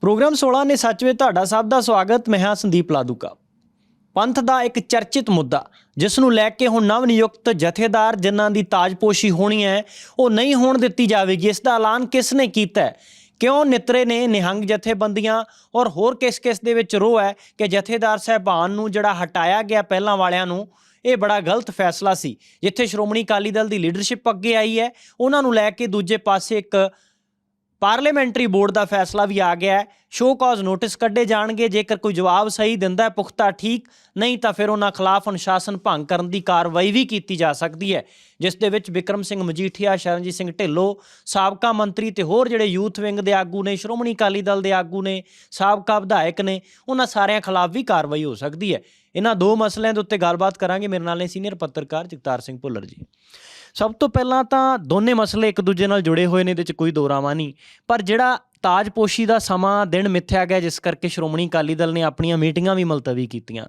Programme 16 ਨੇ ਸੱਚ ਵਿੱਚ ਤੁਹਾਡਾ ਸਭ ਦਾ ਸਵਾਗਤ। ਮੈਂ ਹਾਂ ਸੰਦੀਪ ਲਾਦੂਕਾ। ਪੰਥ ਦਾ ਇੱਕ ਚਰਚਿਤ ਮੁੱਦਾ, ਜਿਸ ਨੂੰ ਲੈ ਕੇ ਹੁਣ ਨਵ ਨਿਯੁਕਤ ਜਥੇਦਾਰ ਜਿਨ੍ਹਾਂ ਦੀ ਤਾਜਪੋਸ਼ੀ ਹੋਣੀ ਹੈ, ਉਹ ਨਹੀਂ ਹੋਣ ਦਿੱਤੀ ਜਾਵੇਗੀ। ਇਸ ਦਾ ਐਲਾਨ ਕਿਸ ਨੇ ਕੀਤਾ ਹੈ? ਕਿਉਂ ਨਿਤਰੇ ਨੇ ਨਿਹੰਗ ਜਥੇਬੰਦੀਆਂ ਔਰ ਹੋਰ ਕਿਸ-ਕਿਸ ਦੇ ਵਿੱਚ ਰੋਹ ਹੈ ਕਿ ਜਥੇਦਾਰ ਸਾਹਿਬਾਨ ਨੂੰ ਜਿਹੜਾ ਹਟਾਇਆ ਗਿਆ ਪਹਿਲਾਂ ਵਾਲਿਆਂ ਨੂੰ, ਇਹ ਬੜਾ ਗਲਤ ਫੈਸਲਾ ਸੀ। ਜਿੱਥੇ ਸ਼੍ਰੋਮਣੀ ਅਕਾਲੀ ਦਲ ਦੀ ਲੀਡਰਸ਼ਿਪ ਅੱਗੇ ਆਈ ਹੈ, ਉਹਨਾਂ ਨੂੰ ਲੈ ਕੇ ਦੂਜੇ ਪਾਸੇ ਇੱਕ ਪਾਰਲੀਮੈਂਟਰੀ ਬੋਰਡ ਦਾ ਫੈਸਲਾ ਵੀ ਆ ਗਿਆ ਹੈ। ਸ਼ੋ ਕਾਜ਼ ਨੋਟਿਸ ਕੱਢੇ ਜਾਣਗੇ। ਜੇਕਰ ਕੋਈ ਜਵਾਬ ਸਹੀ ਦਿੰਦਾ ਹੈ, ਪੁਖਤਾ ਠੀਕ, ਨਹੀਂ ਤਾਂ ਫਿਰ ਉਹਨਾਂ ਖਿਲਾਫ ਅਨੁਸ਼ਾਸਨ ਭੰਗ ਕਰਨ ਦੀ ਕਾਰਵਾਈ ਵੀ ਕੀਤੀ ਜਾ ਸਕਦੀ ਹੈ। ਜਿਸ ਦੇ ਵਿੱਚ ਵਿਕਰਮ ਸਿੰਘ ਮਜੀਠੀਆ, ਸ਼ਰਨਜੀਤ ਸਿੰਘ ਢਿੱਲੋਂ, ਸਾਬਕਾ ਮੰਤਰੀ ਤੇ ਹੋਰ ਜਿਹੜੇ ਯੂਥ ਵਿੰਗ ਦੇ ਆਗੂ ਨੇ, ਸ਼੍ਰੋਮਣੀ ਅਕਾਲੀ ਦਲ ਦੇ ਆਗੂ ਨੇ, ਸਾਬਕਾ ਵਿਧਾਇਕ ਨੇ, ਉਹਨਾਂ ਸਾਰਿਆਂ ਖਿਲਾਫ ਵੀ ਕਾਰਵਾਈ ਹੋ ਸਕਦੀ ਹੈ। ਇਹਨਾਂ ਦੋ ਮਸਲਿਆਂ ਦੇ ਉੱਤੇ ਗੱਲਬਾਤ ਕਰਾਂਗੇ। ਮੇਰੇ ਨਾਲ ਨੇ ਸੀਨੀਅਰ ਪੱਤਰਕਾਰ ਜਗਤਾਰ ਸਿੰਘ ਭੁੱਲਰ ਜੀ। ਸਭ ਤੋਂ ਪਹਿਲਾਂ ਤਾਂ ਦੋਨੇ ਮਸਲੇ ਇੱਕ ਦੂਜੇ ਨਾਲ ਜੁੜੇ ਹੋਏ ਨੇ, ਇਹਦੇ 'ਚ ਕੋਈ ਦੋਰਾਵਾ ਨਹੀਂ। ਪਰ ਜਿਹੜਾ ਤਾਜਪੋਸ਼ੀ ਦਾ ਸਮਾਂ ਦਿਨ ਮਿੱਥਿਆ ਗਿਆ, ਜਿਸ ਕਰਕੇ ਸ਼੍ਰੋਮਣੀ ਅਕਾਲੀ ਦਲ ਨੇ ਆਪਣੀਆਂ ਮੀਟਿੰਗਾਂ ਵੀ ਮੁਲਤਵੀ ਕੀਤੀਆਂ।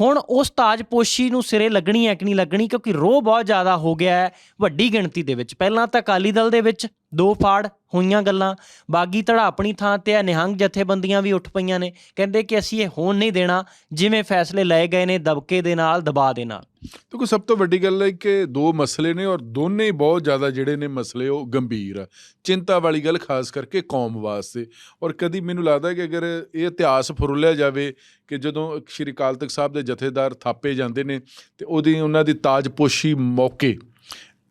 ਹੁਣ ਉਸ ਤਾਜਪੋਸ਼ੀ ਨੂੰ ਸਿਰੇ ਲੱਗਣੀ ਹੈ ਕਿ ਨਹੀਂ ਲੱਗਣੀ, ਕਿਉਂਕਿ ਰੋਹ ਬਹੁਤ ਜ਼ਿਆਦਾ ਹੋ ਗਿਆ ਹੈ ਵੱਡੀ ਗਿਣਤੀ ਦੇ ਵਿੱਚ। ਪਹਿਲਾਂ ਤਾਂ ਅਕਾਲੀ ਦਲ ਦੇ ਵਿੱਚ ਦੋ ਫਾੜ ਹੋਈਆਂ ਗੱਲਾਂ। ਬਾਗੀ ਧੜਾ ਆਪਣੀ ਥਾਂ ਤੇ ਹੈ ਨਿਹੰਗ ਜਥੇਬੰਦੀਆਂ ਵੀ ਉੱਠ ਪਈਆਂ ਨੇ। ਕਹਿੰਦੇ ਕਿ ਅਸੀਂ ਇਹ ਹੋਣ ਨਹੀਂ ਦੇਣਾ, ਜਿਵੇਂ ਫੈਸਲੇ ਲਏ ਗਏ ਨੇ ਦਬਕੇ ਦੇ ਨਾਲ, ਦਬਾ ਦੇ ਨਾਲ। ਦੇਖੋ, ਸਭ ਤੋਂ ਵੱਡੀ ਗੱਲ ਹੈ ਕਿ ਦੋ ਮਸਲੇ ਨੇ ਔਰ ਦੋਨੇ ਬਹੁਤ ਜ਼ਿਆਦਾ ਜਿਹੜੇ ਨੇ ਮਸਲੇ, ਉਹ ਗੰਭੀਰ ਆ। ਚਿੰਤਾ ਵਾਲੀ ਗੱਲ ਖਾਸ ਕਰਕੇ ਕੌਮ ਵਾਸਤੇ। ਔਰ ਕਦੀ ਮੈਨੂੰ ਲੱਗਦਾ ਕਿ ਅਗਰ ਇਹ ਇਤਿਹਾਸ ਫਰੋਲਿਆ ਜਾਵੇ ਕਿ ਜਦੋਂ ਸ਼੍ਰੀ ਅਕਾਲ ਤਖਤ ਸਾਹਿਬ ਦੇ ਜਥੇਦਾਰ ਥਾਪੇ ਜਾਂਦੇ ਨੇ, ਤੇ ਉਹਦੀ, ਉਹਨਾਂ ਦੀ ਤਾਜਪੋਸ਼ੀ ਮੌਕੇ